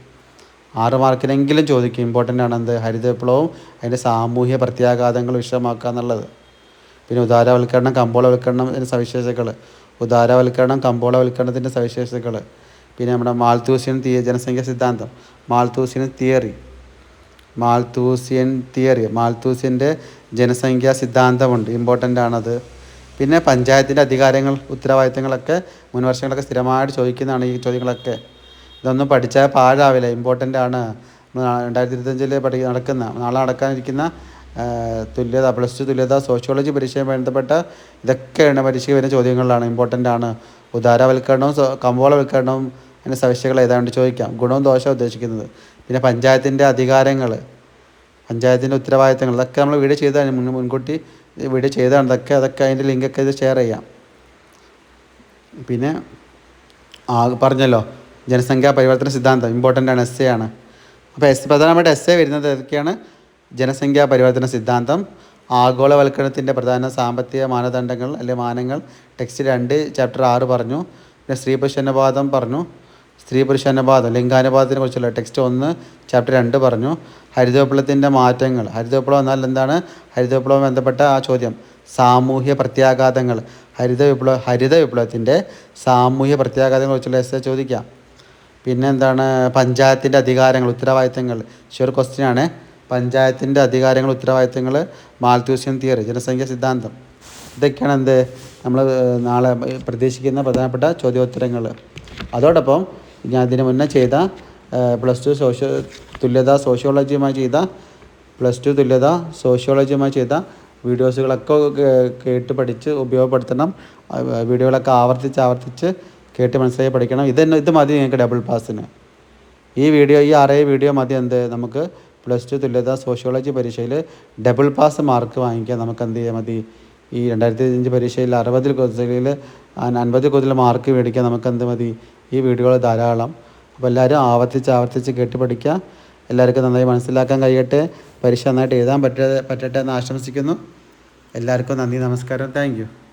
ആറ് മാർക്കിനെങ്കിലും ചോദിക്കും. ഇമ്പോർട്ടന്റ് ആണ് എന്ത്? ഹരിത വിപ്ലവവും അതിന്റെ സാമൂഹ്യ പ്രത്യാഘാതങ്ങൾ വിഷയമാക്കുക എന്നുള്ളത്. പിന്നെ ഉദാരവൽക്കരണം കമ്പോളവൽക്കരണം അതിന്റെ സവിശേഷതകൾ ഉദാരവൽക്കരണം കമ്പോളവൽക്കരണത്തിന്റെ സവിശേഷതകൾ പിന്നെ നമ്മുടെ മാൾത്തൂസിയൻ തിയ ജനസംഖ്യാ സിദ്ധാന്തം. മാൾത്തൂസിയൻ തിയറി. മാൾത്തൂസിയൻ തിയറി. മാൾത്തൂസിയന്റെ ജനസംഖ്യാ സിദ്ധാന്തമുണ്ട്. ഇമ്പോർട്ടന്റ് ആണത്. പിന്നെ പഞ്ചായത്തിന്റെ അധികാരങ്ങൾ ഉത്തരവാദിത്തങ്ങളൊക്കെ മുൻ വർഷങ്ങളൊക്കെ സ്ഥിരമായിട്ട് ചോദിക്കുന്നതാണ് ഈ ചോദ്യങ്ങളൊക്കെ. ഇതൊന്നും പഠിച്ചാൽ പാഴാവില്ല ഇമ്പോർട്ടന്റ് ആണ്. രണ്ടായിരത്തി ഇരുപത്തഞ്ചിൽ പഠി നടക്കുന്ന നാളെ നടക്കാനിരിക്കുന്ന തുല്യത പ്ലസ് ടു തുല്യത സോഷ്യോളജി പരീക്ഷയുമായി ബന്ധപ്പെട്ട ഇതൊക്കെയാണ് പരീക്ഷയ്ക്ക് വരുന്ന ചോദ്യങ്ങളാണ് ഇമ്പോർട്ടന്റ് ആണ്. ഉദാരവൽക്കരണവും കമ്പോളവൽക്കരണവും അതിന്റെ സവിശേഷതകൾ ഏതാണ്ട് ചോദിക്കാം. ഗുണവും ദോഷവും ഉദ്ദേശിക്കുന്നത്. പിന്നെ പഞ്ചായത്തിന്റെ അധികാരങ്ങൾ പഞ്ചായത്തിന്റെ ഉത്തരവാദിത്തങ്ങൾ ഇതൊക്കെ നമ്മൾ ചെയ്താൽ മുൻ മുൻകൂട്ടി വീഡിയോ ചെയ്താണ്. അതൊക്കെ അതൊക്കെ അതിന്റെ ലിങ്കൊക്കെ ഇത് ഷെയർ ചെയ്യാം. പിന്നെ ആ പറഞ്ഞല്ലോ ജനസംഖ്യാ പരിവർത്തന സിദ്ധാന്തം ഇമ്പോർട്ടന്റ് ആണ് എസ് എ ആണ്. അപ്പോൾ എസ് പ്രധാനമായിട്ട് എസ് എ വരുന്നത് ഏതൊക്കെയാണ്? ജനസംഖ്യാ പരിവർത്തന സിദ്ധാന്തം ആഗോളവൽക്കരണത്തിന്റെ പ്രധാന സാമ്പത്തിക മാനദണ്ഡങ്ങൾ അല്ലെ മാനങ്ങൾ ടെക്സ്റ്റ് രണ്ട് ചാപ്റ്റർ ആറ് പറഞ്ഞു. പിന്നെ സ്ത്രീ പുരുഷനുപാതം പറഞ്ഞു. സ്ത്രീ പുരുഷനുപാതം ലിംഗാനുപാതത്തിനെ കുറിച്ചുള്ള ടെക്സ്റ്റ് ഒന്ന് ചാപ്റ്റർ രണ്ട് പറഞ്ഞു. ഹരിത വിപ്ലവത്തിന്റെ മാറ്റങ്ങൾ. ഹരിതവിപ്ലവം എന്നാൽ എന്താണ്? ഹരിതവിപ്ലവം ബന്ധപ്പെട്ട ആ ചോദ്യം. സാമൂഹ്യ പ്രത്യാഘാതങ്ങൾ. ഹരിത വിപ്ലവ ഹരിത വിപ്ലവത്തിന്റെ സാമൂഹ്യ എസ് ചോദിക്കാം. പിന്നെ എന്താണ്? പഞ്ചായത്തിന്റെ അധികാരങ്ങൾ ഉത്തരവാദിത്തങ്ങൾ. ഷുവർ ക്വസ്റ്റ്യൻ ആണ്. പഞ്ചായത്തിന്റെ അധികാരങ്ങൾ ഉത്തരവാദിത്തങ്ങൾ മാൽത്തൂസ്യൻ തിയറി ജനസംഖ്യ സിദ്ധാന്തം. ഇതൊക്കെയാണ് എന്ത്? നമ്മൾ നാളെ പ്രതീക്ഷിക്കുന്ന പ്രധാനപ്പെട്ട ചോദ്യോത്തരങ്ങൾ അതോടൊപ്പം ഞാൻ ഇതിനു മുന്നേ ചെയ്ത പ്ലസ് ടു സോഷ്യോ തുല്യത സോഷ്യോളജിയുമായി ചെയ്ത പ്ലസ് ടു തുല്യത സോഷ്യോളജിയുമായി ചെയ്ത വീഡിയോസുകളൊക്കെ കേട്ട് പഠിച്ച് ഉപയോഗപ്പെടുത്തണം. വീഡിയോകളൊക്കെ ആവർത്തിച്ച് ആവർത്തിച്ച് കേട്ട് മനസ്സിലാക്കി പഠിക്കണം. ഇത് ഇത് മതി നിങ്ങൾക്ക് ഡബിൾ പാസ്സിന് ഈ വീഡിയോ ഈ ആറേ വീഡിയോ മതി എന്ത്? നമുക്ക് പ്ലസ് ടു തുല്യത സോഷ്യോളജി പരീക്ഷയിൽ ഡബിൾ പാസ് മാർക്ക് വാങ്ങിക്കാൻ നമുക്ക് എന്ത് ചെയ്യാൻ മതി? ഈ രണ്ടായിരത്തി അഞ്ച് പരീക്ഷയിൽ അറുപതിൽ കൂടുതൽ അൻപതിൽ കൂടുതൽ മാർക്ക് മേടിക്കാൻ നമുക്ക് എന്ത് മതി? ഈ വീഡിയോകൾ ധാരാളം. അപ്പോൾ എല്ലാവരും ആവർത്തിച്ച് ആവർത്തിച്ച് കേട്ട് പഠിക്കുക. എല്ലാവർക്കും നന്നായി മനസ്സിലാക്കാൻ കഴിയട്ടെ. പരീക്ഷ നന്നായിട്ട് എഴുതാൻ പറ്റ പറ്റട്ടെ എന്ന് ആശംസിക്കുന്നു. എല്ലാവർക്കും നന്ദി നമസ്കാരം. താങ്ക്